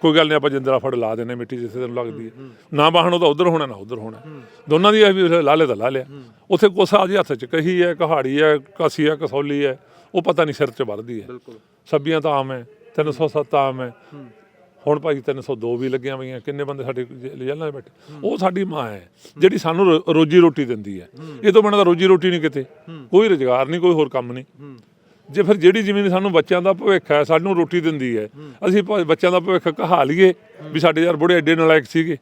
[SPEAKER 1] ਕੋਈ ਗੱਲ ਨਹੀਂ ਆਪਾਂ ਜਿੰਦਰਾ ਫੜ ਲਾ ਦਿੰਨੇ ਮਿੱਟੀ ਜਿੱਥੇ ਤੈਨੂੰ ਲੱਗਦੀ ਹੈ ਨਾ ਬਾਹਣ ਉਹਦਾ ਉਧਰ ਹੋਣਾ ਨਾ ਉਧਰ ਹੋਣਾ। ਦੋਨਾਂ ਦੀ ਵੀ ਲਾ ਲਿਆ ਤਾਂ ਲਾ ਲਿਆ। ਉੱਥੇ ਕੋਸਾ ਆਦੀ ਹੱਥ ਚ ਕਹੀ ਹੈ ਕਹਾੜੀ ਹੈ ਕਾਸੀ ਹੈ ਕਸੌਲੀ ਹੈ ਉਹ ਪਤਾ ਨਹੀਂ ਸਿਰ ਚ ਵੱਧਦੀ ਹੈ
[SPEAKER 4] ਬਿਲਕੁਲ।
[SPEAKER 1] ਸੱਬੀਆਂ ਤਾਂ ਆਮ ਹੈ 307 ਆਮ ਹੈ। ਹੁਣ ਭਾਈ 302 ਵੀ ਲੱਗੀਆਂ ਹੋਈਆਂ ਕਿੰਨੇ ਬੰਦੇ ਸਾਡੇ ਜੇਲ੍ਹਾਂ 'ਚ ਬੈਠੇ? ਉਹ ਸਾਡੀ ਮਾਂ ਹੈ ਜਿਹੜੀ ਸਾਨੂੰ ਰੋਜੀ ਰੋਟੀ ਦਿੰਦੀ ਹੈ। ਇਹ ਤੋਂ ਬਿਨਾਂ ਤਾਂ ਰੋਜੀ ਰੋਟੀ ਨਹੀਂ ਕਿਤੇ। ਕੋਈ ਰੁਜ਼ਗਾਰ ਨਹੀਂ ਕੋਈ ਹੋਰ ਕੰਮ ਨਹੀਂ। ਜੇ ਫਿਰ ਜਿਹੜੀ ਜ਼ਮੀਨ ਸਾਨੂੰ ਬੱਚਿਆਂ ਦਾ ਭਵਿੱਖ ਹੈ ਸਾਨੂੰ ਰੋਟੀ ਦਿੰਦੀ ਹੈ ਅਸੀਂ ਬੱਚਿਆਂ ਦਾ ਭਵਿੱਖ ਕਹਾ ਲਈਏ ਵੀ ਸਾਡੇ ਯਾਰ ਬੁੜੇ ਐਡੇ ਨਲਾਇਕ ਸੀਗੇ।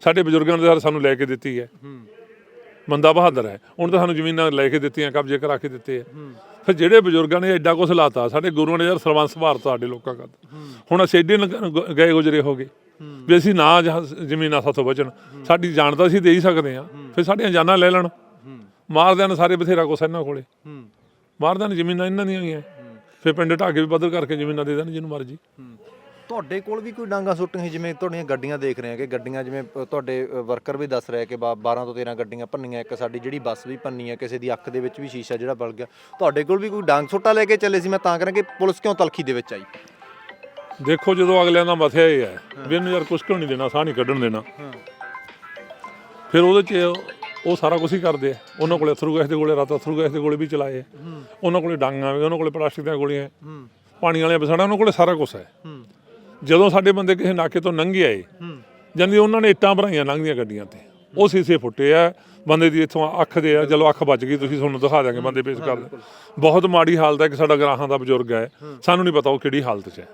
[SPEAKER 1] ਸਾਡੇ ਬਜ਼ੁਰਗਾਂ ਨੇ ਸਾਨੂੰ ਲੈ ਕੇ ਦਿੱਤੀ ਹੈ। ਮੰਦਾ ਬਹਾਦਰ ਹੈ। ਹੁਣ ਤਾਂ ਸਾਨੂੰ ਜ਼ਮੀਨਾਂ ਲੈ ਕੇ ਦਿੱਤੀਆਂ ਕਬਜ਼ੇ ਕਰਾ ਕੇ ਦਿੱਤੇ ਆ ਫਿਰ ਜਿਹੜੇ ਬਜ਼ੁਰਗਾਂ ਨੇ ਐਡਾ ਕੁਛ ਲਾਤਾ, ਸਾਡੇ ਗੁਰੂਆਂ ਨੇ ਯਾਰ ਸਰਵੰਸ ਭਾਰਤ ਸਾਡੇ ਲੋਕਾਂ ਦਾ ਹੁਣ ਅਸੀਂ ਐਡੇ ਗਏ ਗੁਜਰੇ ਹੋ ਗਏ ਵੀ ਅਸੀਂ ਨਾ ਜ਼ਮੀਨਾਂ ਸਾਥੋਂ ਬਚਣ। ਸਾਡੀ ਜਾਨ ਤਾਂ ਅਸੀਂ ਦੇ ਹੀ ਸਕਦੇ ਆ ਫਿਰ ਸਾਡੀਆਂ ਜਾਨਾਂ ਲੈ ਲੈਣ। ਮਾਰ ਦੇਣ ਸਾਰੇ ਬਥੇਰਾ ਕੁਛ ਇਹਨਾਂ ਕੋਲੇ। ਮਾਰ ਦੇਣ ਜ਼ਮੀਨਾਂ ਇਹਨਾਂ ਦੀਆਂ ਹੀ ਫਿਰ ਪਿੰਡ ਢਾਕੇ ਵੀ ਬਦਲ ਕਰਕੇ ਜ਼ਮੀਨਾਂ ਦੇ ਦੇਣ, ਜਿਹਨੂੰ ਮਰਜ਼ੀ।
[SPEAKER 4] ਤੁਹਾਡੇ ਕੋਲ ਵੀ ਕੋਈ ਡਾਂਗਾ ਸੁੱਟੀਆਂ ਸੀ? ਜਿਵੇਂ ਤੁਹਾਡੀਆਂ ਗੱਡੀਆਂ ਦੇਖ ਰਹੇ ਆ ਕਿ ਗੱਡੀਆਂ ਜਿਵੇਂ ਤੁਹਾਡੇ ਵਰਕਰ ਵੀ ਦੱਸ ਰਹੇ ਆ ਕਿ ਬਾ- 12 ਤੋਂ 13 ਗੱਡੀਆਂ ਭੰਨੀਆਂ ਇੱਕ ਸਾਡੀ ਜਿਹੜੀ ਬੱਸ ਵੀ ਭੰਨੀ ਹੈ ਕਿਸੇ ਦੀ ਅੱਖ ਦੇ ਵਿੱਚ ਵੀ ਸ਼ੀਸ਼ਾ ਜਿਹੜਾ ਬਲ ਗਿਆ। ਤੁਹਾਡੇ ਕੋਲ ਵੀ ਕੋਈ ਡਾਂਗ ਸੁੱਟਾ ਲੈ ਕੇ ਚੱਲੇ ਸੀ? ਮੈਂ ਤਾਂ ਕਰਾਂ ਕਿ ਪੁਲਿਸ ਕਿਉਂ ਤਲਖੀ ਦੇ ਵਿੱਚ ਆਈ?
[SPEAKER 1] ਦੇਖੋ ਜਦੋਂ ਅਗਲਿਆਂ ਦਾ ਮਥਿਆ ਇਹ ਹੈ ਵੀ ਇਹਨੂੰ ਯਾਰ ਕੁਛ ਕਿਉਂ ਨਹੀਂ ਦੇਣਾ ਸਾਹ ਨਹੀਂ ਕੱਢਣ ਦੇਣਾ। ਫਿਰ ਉਹਦੇ 'ਚ ਉਹ ਸਾਰਾ ਕੁਝ ਹੀ ਕਰਦੇ ਆ ਉਹਨਾਂ ਕੋਲੇ ਅਥਰੂ ਗੈਸ ਦੇ ਕੋਲੇ ਰਾਤ ਅਥਰੂ ਗੈਸ ਦੇ ਗੋਲੇ ਵੀ ਚਲਾਏ ਆ ਉਹਨਾਂ ਕੋਲੇ ਡਾਂਗਾਂ ਵੀ ਉਹਨਾਂ ਕੋਲੇ ਪਲਾਸਟਿਕ ਦੀਆਂ ਗੋਲੀਆਂ ਪਾਣੀ ਵਾਲੀਆਂ ਬਸਾੜਾ ਉਹਨਾਂ ਕੋਲੇ ਸਾਰਾ ਕੁਝ ਹੈ। ਜਦੋਂ ਸਾਡੇ ਬੰਦੇ ਕਿਸੇ ਨਾਕੇ ਤੋਂ ਲੰਘੇ ਆਏ ਜਾਂਦੀ ਉਹਨਾਂ ਨੇ ਇੱਟਾਂ ਭਰਾਈਆਂ ਲੰਘਦੀਆਂ ਗੱਡੀਆਂ ਤੇ। ਉਹ ਸੀਸੇ ਫੁੱਟੇ ਆ ਬੰਦੇ ਦੀ ਇੱਥੋਂ ਅੱਖ ਦੇ ਆ ਚਲੋ ਅੱਖ ਬਚ ਗਈ ਤੁਸੀਂ ਤੁਹਾਨੂੰ ਦਿਖਾ ਦਾਂਗੇ ਬੰਦੇ ਪੇਸ਼ ਕਰ ਬਹੁਤ ਮਾੜੀ ਹਾਲਤ ਹੈ ਕਿ ਸਾਡਾ ਗਰਾਹਾਂ ਦਾ ਬਜ਼ੁਰਗ ਹੈ। ਸਾਨੂੰ ਨਹੀਂ ਪਤਾ ਉਹ ਕਿਹੜੀ ਹਾਲਤ 'ਚ ਹੈ।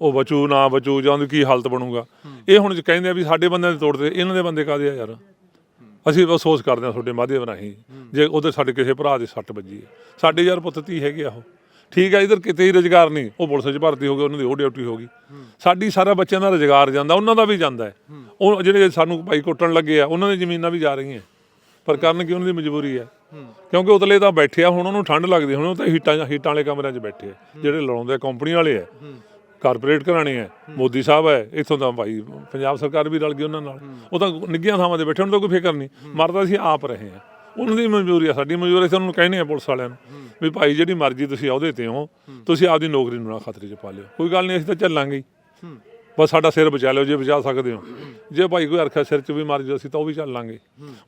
[SPEAKER 1] ਉਹ ਬਚੂ ਨਾ ਬਚੂ ਜਾਂ ਉਹਦੀ ਕੀ ਹਾਲਤ ਬਣੂਗਾ। ਇਹ ਹੁਣ ਕਹਿੰਦੇ ਆ ਵੀ ਸਾਡੇ ਬੰਦਿਆਂ ਦੇ ਤੋੜਦੇ ਇਹਨਾਂ ਦੇ ਬੰਦੇ ਕਾਦੇ ਆ ਯਾਰ? ਅਸੀਂ ਅਫਸੋਸ ਕਰਦੇ ਹਾਂ ਤੁਹਾਡੇ ਮਾਧਿਅਮ ਰਾਹੀਂ। ਜੇ ਉਹਦੇ ਸਾਡੇ ਕਿਸੇ ਭਰਾ ਦੇ ਸੱਟ ਵੱਜੀ ਹੈ। ਸਾਡੇ ਯਾਰ ਪੁੱਤ ਧੀ ਹੈਗੇ ਆ ਉਹ। ਠੀਕ ਹੈ ਇਧਰ ਕਿਤੇ ਹੀ ਰੁਜ਼ਗਾਰ ਨਹੀਂ। ਉਹ ਪੁਲਿਸ 'ਚ ਭਰਤੀ ਹੋ ਗਏ ਉਹਨਾਂ ਦੀ ਉਹ ਡਿਊਟੀ ਹੋ ਗਈ। ਸਾਡੀ ਸਾਰਾ ਬੱਚਿਆਂ ਦਾ ਰੁਜ਼ਗਾਰ ਜਾਂਦਾ ਉਹਨਾਂ ਦਾ ਵੀ ਜਾਂਦਾ ਹੈ। ਉਹ ਜਿਹੜੇ ਸਾਨੂੰ ਭਾਈ ਕੁੱਟਣ ਲੱਗੇ ਆ ਉਹਨਾਂ ਦੀ ਜ਼ਮੀਨਾਂ ਵੀ ਜਾ ਰਹੀਆਂ। ਪਰ ਕਰਨ ਕੀ ਉਹਨਾਂ ਦੀ ਮਜਬੂਰੀ ਹੈ? ਕਿਉਂਕਿ ਉਤਲੇ ਤਾਂ ਬੈਠੇ ਆ ਹੁਣ ਉਹਨੂੰ ਠੰਡ ਲੱਗਦੀ ਹੁਣ ਉਹ ਤਾਂ ਹੀਟਾਂ ਹੀਟਾਂ ਵਾਲੇ ਕਮਰਿਆਂ 'ਚ ਬੈਠੇ ਆ। ਜਿਹੜੇ ਲਾਉਂਦੇ ਕੰਪਨੀ ਵਾਲੇ ਆ। ਕਾਰਪੋਰੇਟ ਘਰਾਣੇ ਆ। ਮੋਦੀ ਸਾਹਿਬ ਹੈ ਇੱਥੋਂ ਦਾ ਭਾਈ ਪੰਜਾਬ ਸਰਕਾਰ ਵੀ ਰਲ ਗਈ ਉਹਨਾਂ ਨਾਲ। ਉਹ ਤਾਂ ਨਿੱਗੀਆਂ ਥਾਵਾਂ ਤੇ ਬੈਠੇ ਉਹਨਾਂ ਦਾ ਕੋਈ ਫਿਕਰ ਨਹੀਂ। ਮਰਦਾ ਸੀ ਆਪ ਰਹੇ ਆ। ਉਹਨਾਂ ਦੀ ਮਨਜ਼ੂਰੀ ਆ ਸਾਡੀ ਮਨਜ਼ੂਰੀ ਅਸੀਂ ਉਹਨਾਂ ਨੂੰ ਕਹਿੰਦੇ ਆ ਪੁਲਿਸ ਵਾਲਿਆਂ ਨੂੰ ਵੀ ਭਾਈ ਜਿਹੜੀ ਮਰਜ਼ੀ ਤੁਸੀਂ ਅਹੁਦੇ ਤੇ ਹੋ ਤੁਸੀਂ ਆਪਦੀ ਨੌਕਰੀ ਨੂੰ ਨਾ ਖਤਰੇ 'ਚ ਪਾ ਲਿਓ। ਕੋਈ ਗੱਲ ਨਹੀਂ ਅਸੀਂ ਤਾਂ ਚੱਲਾਂਗੇ। ਬਸ ਸਾਡਾ ਸਿਰ ਬਚਾ ਲਿਓ ਜੇ ਬਚਾ ਸਕਦੇ ਹੋ। ਜੇ ਭਾਈ ਕੋਈ ਅਰਖਾ ਸਿਰ 'ਚ ਵੀ ਮਰ ਜਾ ਅਸੀਂ ਤਾਂ ਉਹ ਵੀ ਚੱਲਾਂਗੇ।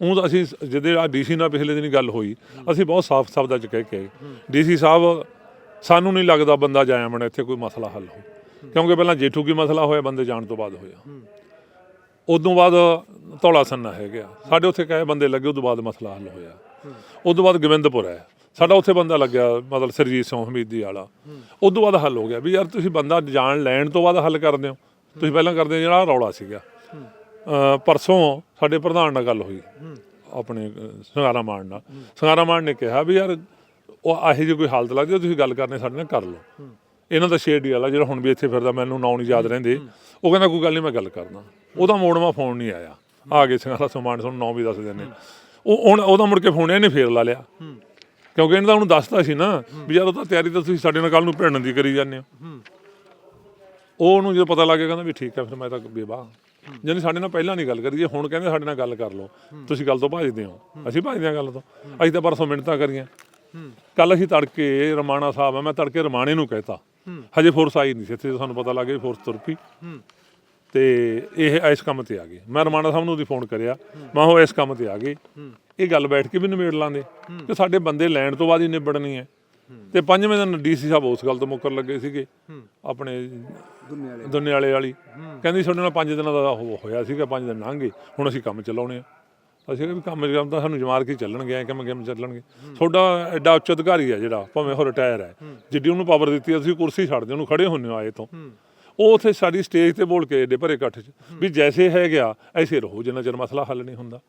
[SPEAKER 1] ਉਹ ਤਾਂ ਅਸੀਂ ਜਿਹਦੇ ਆ ਡੀਸੀ ਨਾਲ ਪਿਛਲੇ ਦਿਨੀ ਗੱਲ ਹੋਈ ਅਸੀਂ ਬਹੁਤ ਸਾਫ਼ ਸ਼ਬਦਾਂ 'ਚ ਕਹਿ ਕੇ ਆਏ। ਡੀਸੀ ਸਾਹਿਬ ਸਾਨੂੰ ਨਹੀਂ ਲੱਗਦਾ ਬੰਦਾ ਜਾਇਆ ਮਣਾ ਇੱਥੇ ਕੋਈ ਮਸਲਾ ਹੱਲ ਹੋ। ਕਿਉਂਕਿ ਪਹਿਲਾਂ ਜੇਠੂ ਕੀ ਮਸਲਾ ਹੋਇਆ ਬੰਦੇ ਜਾਣ ਤੋਂ ਬਾਅਦ ਹੋਇਆ। ਉਦੋਂ ਬਾਅਦ ਧੌਲਾ ਸੰਨਾ ਹੈ ਗਿਆ ਸਾਡੇ ਉੱਥੇ ਕਹੇ ਬੰਦੇ ਲੱਗੇ, ਉਦੋਂ ਬਾਅਦ ਮਸਲਾ ਹੱਲ ਹੋਇਆ। ਉਦੋਂ ਬਾਅਦ ਗੋਬਿੰਦਪੁਰ ਹੈ ਸਾਡਾ ਉੱਥੇ ਬੰਦਾ ਲੱਗਿਆ, ਮਤਲਬ ਸਰਜੀਤ ਸਿੰਘ ਹਮੀਦੀ ਵਾਲਾ ਉਦੋਂ ਬਾਅਦ ਹੱਲ ਹੋ ਗਿਆ ਵੀ ਯਾਰ ਤੁਸੀਂ ਬੰਦਾ ਜਾਣ ਲੈਣ ਤੋਂ ਬਾਅਦ ਹੱਲ ਕਰਦੇ ਹੋ। ਤੁਸੀਂ ਪਹਿਲਾਂ ਕਰਦੇ ਹੋ ਜਿਹੜਾ ਰੌਲਾ ਸੀਗਾ। ਪਰਸੋਂ ਸਾਡੇ ਪ੍ਰਧਾਨ ਨਾਲ ਗੱਲ ਹੋਈ, ਆਪਣੇ ਸੰਗਾਰਾ ਮਾਨ ਨਾਲ। ਸੰਗਾਰਾ ਮਾਨ ਨੇ ਕਿਹਾ ਵੀ ਯਾਰ ਉਹ ਆਹੀ ਜਿਹੀ ਕੋਈ ਹਾਲਤ ਲੱਗਦੀ ਤੁਸੀਂ ਗੱਲ ਕਰਨੇ ਸਾਡੇ ਨਾਲ ਕਰ ਲਓ। ਇਹਨਾਂ ਦਾ ਸ਼ੇਡੀ ਵਾਲਾ ਜਿਹੜਾ ਹੁਣ ਵੀ ਇੱਥੇ ਫਿਰਦਾ ਮੈਨੂੰ ਨਾਂ ਨਹੀਂ ਯਾਦ ਰਹਿੰਦੇ। ਉਹ ਕਹਿੰਦਾ ਕੋਈ ਗੱਲ ਨਹੀਂ ਮੈਂ ਗੱਲ ਕਰਦਾ। ਉਹਦਾ ਮੋੜਵਾ ਫੋਨ ਨਹੀਂ ਆਇਆ। ਆ ਗਏ ਸੰਗਾਰਾ ਸਮਾਨ ਤੁਹਾਨੂੰ ਨਾਂ ਵੀ ਦੱਸ ਦਿੰਦੇ ਉਹ ਹੁਣ ਉਹਦਾ ਮੁੜ ਕੇ ਫੋਨ ਇਹਨੇ ਫੇਰ ਲਾ ਲਿਆ। ਕਿਉਂਕਿ ਇਹਨਾਂ ਦਾ ਉਹਨੂੰ ਦੱਸਤਾ ਸੀ ਨਾ ਵੀ ਯਾਰ ਉਹ ਤਾਂ ਤਿਆਰੀ ਤਾਂ ਤੁਸੀਂ ਸਾਡੇ ਨਾਲ ਕੱਲ ਨੂੰ ਭਿੜਨ ਦੀ ਕਰੀ ਜਾਂਦੇ ਹੋ। ਉਹ ਉਹਨੂੰ ਜਦੋਂ ਪਤਾ ਲੱਗ ਗਿਆ ਕਹਿੰਦਾ ਵੀ ਠੀਕ ਹੈ ਫਿਰ ਮੈਂ ਤਾਂ ਬੇਵਾ ਜਾਨੀ ਸਾਡੇ ਨਾਲ ਪਹਿਲਾਂ ਨਹੀਂ ਗੱਲ ਕਰੀ। ਜੇ ਹੁਣ ਕਹਿੰਦੇ ਸਾਡੇ ਨਾਲ ਗੱਲ ਕਰ ਲਓ ਤੁਸੀਂ ਗੱਲ ਤੋਂ ਭੱਜਦੇ ਹੋ। ਅਸੀਂ ਭੱਜਦੇ ਹਾਂ ਗੱਲ ਤੋਂ। ਅਸੀਂ ਤਾਂ ਪਰਸੋਂ ਮਿੰਟਾਂ ਕਰੀਆਂ। ਕੱਲ ਅਸੀਂ ਤੜਕੇ ਰਮਾਣਾ ਸਾਹਿਬ ਆ ਮੈਂ ਤੜਕੇ ਰਮਾਣੇ ਨੂੰ ਕਹਿਤਾ। ਹਜੇ ਫੋਰਸ ਆਈ ਨਹੀਂ ਸੀ ਇੱਥੇ ਸਾਨੂੰ ਪਤਾ ਲੱਗ ਗਿਆ ਫੋਰਸ ਤੁਰ ਪਈ। ਤੇ ਇਹ ਇਸ ਕੰਮ ਤੇ ਆ ਗਏ। ਮੈਂ ਰਮਾਣਾ ਸਾਹਿਬ ਨੂੰ ਉਹਦੀ ਫੋਨ ਕਰਿਆ। ਮੈਂ ਉਹ ਇਸ ਕੰਮ ਤੇ ਆ ਗਏ। ਇਹ ਗੱਲ ਬੈਠ ਕੇ ਵੀ ਨਿਬੇੜ ਲਾਂਦੇ ਕਿ ਸਾਡੇ ਬੰਦੇ ਲੈਣ ਤੋਂ ਬਾਅਦ ਹੀ ਨਿਬੜਨੀ ਹੈ। ਤੇ ਪੰਜਵੇਂ ਦਿਨ ਡੀਸੀ ਸਾਹਿਬ ਉਸ ਗੱਲ ਤੋਂ ਮੁੱਕਰ ਲੱਗੇ ਸੀਗੇ। ਆਪਣੇ ਦੁਨੀਆ ਵਾਲੇ। ਵਾਲੀ। ਕਹਿੰਦੀ ਸਾਡੇ ਨਾਲ ਪੰਜ ਦਿਨਾਂ ਦਾ ਹੋਇਆ ਸੀਗਾ ਪੰਜ ਦਿਨ ਲੰਘ ਗਏ। ਹੁਣ ਅਸੀਂ ਕੰਮ ਚਲਾਉਣੇ ਆ। ਅਸੀਂ ਕਿਹਾ ਵੀ ਕੰਮ ਕੰਮ ਤਾਂ ਸਾਨੂੰ ਜਮਾਰ ਕੇ ਚੱਲਣਗੇ ਐ ਕਿਵੇਂ ਕਿਵੇਂ ਚੱਲਣਗੇ। ਤੁਹਾਡਾ ਐਡਾ ਉੱਚ ਅਧਿਕਾਰੀ ਹੈ ਜਿਹੜਾ ਭਾਵੇਂ ਉਹ ਰਿਟਾਇਰ ਹੈ ਜਿੱਡੀ ਉਹਨੂੰ ਪਾਵਰ ਦਿੱਤੀ ਹੈ, ਤੁਸੀਂ ਕੁਰਸੀ ਛੱਡਦੇ ਉਹਨੂੰ ਖੜੇ ਹੁੰਨੇ ਹੋ ਆਏ ਤੋਂ। ਉਹ ਉੱਥੇ ਸਾਡੀ ਸਟੇਜ ਤੇ ਬੋਲ ਕੇ ਏਡੇ ਭਰੇ ਇਕੱਠ 'ਚ ਵੀ ਜੈਸੇ ਹੈ ਗਿਆ ਐਸੇ ਰਹੋ ਜਿੰਨਾ ਚਿਰ ਮਸਲਾ ਹੱਲ ਨਹੀਂ ਹੁੰਦਾ।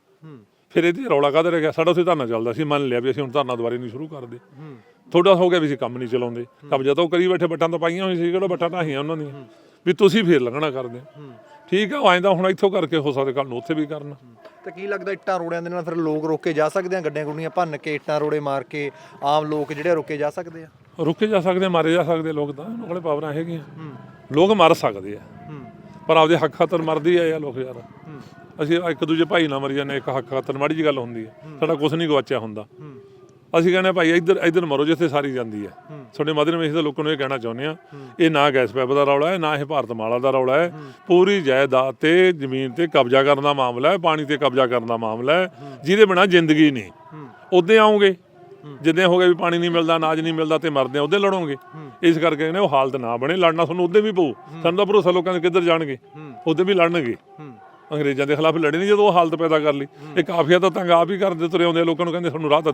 [SPEAKER 1] ਫਿਰ ਇਹਦੇ ਰੌਲਾ ਕਾਹਦੇ ਰਹਿ ਗਿਆ? ਸਾਡਾ ਉੱਥੇ ਧਰਨਾ ਚੱਲਦਾ ਸੀ ਮੰਨ ਲਿਆ ਵੀ ਅਸੀਂ ਹੁਣ ਧਰਨਾ ਦੁਬਾਰੇ ਨਹੀਂ ਸ਼ੁਰੂ ਕਰਦੇ। ਤੁਹਾਡਾ ਹੋ ਗਿਆ ਵੀ ਅਸੀਂ ਕੰਮ ਨਹੀਂ ਚਲਾਉਂਦੇ। ਕਬਜ਼ਾ ਤਾਂ ਉਹ ਕਰੀ ਬੈਠੇ ਬੱਟਾਂ ਤਾਂ ਪਾਈਆਂ ਹੋਈ ਸੀ ਕਿਹੜਾ ਬੱਟਾਂ ਢਾਹੀਆਂ ਉਹਨਾਂ ਦੀਆਂ। ਵੀ ਤੁਸੀਂ ਫੇਰ ਲੰਘਣਾ ਕਰਦੇ। ਠੀਕ ਆ ਆਇੰਦਾ ਹੁਣ ਇੱਥੋਂ ਕਰਕੇ ਹੋ ਸਕਦਾ ਕੱਲ ਨੂੰ ਉੱਥੇ ਵੀ ਕਰਨਾ।
[SPEAKER 4] ਤੇ ਕੀ ਲੱਗਦਾ ਇੱਟਾਂ ਰੋੜਿਆਂ ਦੇ ਨਾਲ ਫਿਰ ਲੋਕ ਰੋਕੇ ਜਾ ਸਕਦੇ ਆ? ਗੱਡੀਆਂ ਗੁੱਡੀਆਂ ਭੰਨ ਕੇ ਇੱਟਾਂ ਰੋੜੇ ਮਾਰ ਕੇ ਆਮ ਲੋਕ ਜਿਹੜੇ ਰੋਕੇ ਜਾ ਸਕਦੇ ਆ?
[SPEAKER 1] ਰੁਕੇ ਜਾ ਸਕਦੇ ਮਾਰੇ ਜਾ ਸਕਦੇ ਲੋਕ ਤਾਂ। ਉਹਨਾਂ ਕੋਲੇ ਪਾਵਰਾਂ ਹੈਗੀਆਂ। ਲੋਕ ਮਰ ਸਕਦੇ ਆ। ਪਰ ਆਪਦੇ ਹੱਕ ਖਾਤਰ ਮਰਦੀ ਆ ਯਾਰ ਲੋਕ ਯਾਰ। ਅਸੀਂ ਇੱਕ ਦੂਜੇ ਭਾਈ ਨਾਲ ਮਰੀ ਜਾਂਦੇ ਇੱਕ ਹੱਕ ਖਾਤਰ ਮਾੜੀ ਜੀ ਗੱਲ ਹੁੰਦੀ ਹੈ। ਸਾਡਾ ਕੁਝ ਨਹੀਂ ਗਵਾਚਿਆ ਹੁੰਦਾ। ਅਸੀਂ ਕਹਿੰਦੇ ਭਾਈ ਇੱਧਰ ਇੱਧਰ ਮਰੋ ਜਿੱਥੇ ਸਾਰੀ ਜਾਂਦੀ ਹੈ। ਤੁਹਾਡੇ ਮਾਧਿਅਮ ਅਸੀਂ ਤਾਂ ਲੋਕਾਂ ਨੂੰ ਇਹ ਕਹਿਣਾ ਚਾਹੁੰਦੇ ਆ ਇਹ ਨਾ ਗੈਸ ਪਾਈਪ ਦਾ ਰੌਲਾ ਹੈ ਨਾ ਇਹ ਭਾਰਤ ਮਾਲਾ ਦਾ ਰੌਲਾ ਹੈ। ਪੂਰੀ ਜਾਇਦਾਦ ਤੇ ਜ਼ਮੀਨ ਤੇ ਕਬਜ਼ਾ ਕਰਨ ਦਾ ਮਾਮਲਾ ਹੈ ਪਾਣੀ ਤੇ ਕਬਜ਼ਾ ਕਰਨ ਦਾ ਮਾਮਲਾ ਹੈ ਜਿਹਦੇ ਬਿਨਾ ਜ਼ਿੰਦਗੀ ਨਹੀਂ। ਉਦੋਂ ਆਉਂਗੇ ਜਿੱਦਾਂ ਹੋ ਗਿਆ ਵੀ ਪਾਣੀ ਨਹੀਂ ਮਿਲਦਾ ਅਨਾਜ ਨਹੀਂ ਮਿਲਦਾ ਤੇ ਮਰਦੇ ਆ ਉਹਦੇ ਲੜੋਗੇ। ਇਸ ਕਰਕੇ ਕਹਿੰਦੇ ਉਹ ਹਾਲਤ ਨਾ ਬਣੇ ਲੜਨਾ ਤੁਹਾਨੂੰ ਉਹਦੇ ਵੀ ਪਊ। ਸਾਨੂੰ ਤਾਂ ਭਰੋਸਾ ਲੋਕਾਂ ਦੇ ਕਿੱਧਰ ਜਾਣਗੇ। ਉਹਦੇ ਵੀ ਲੜਨਗੇ। ਅੰਗਰੇਜ਼ਾਂ ਦੇ ਖਿਲਾਫ ਲੜੇ ਨਹੀਂ ਜਦੋਂ ਉਹ ਹਾਲਤ ਪੈਦਾ ਕਰ ਲਈ। ਇਹ ਕਾਫੀਆ ਤਾਂ ਤੰਗ ਆਪ ਹੀ ਕਰਦੇ ਤੁਰੇ ਆਉਂਦੇ ਲੋਕਾਂ ਨੂੰ ਕਹਿੰਦੇ ਤੁਹਾਨੂੰ ਰਾਹ ਤਾਂ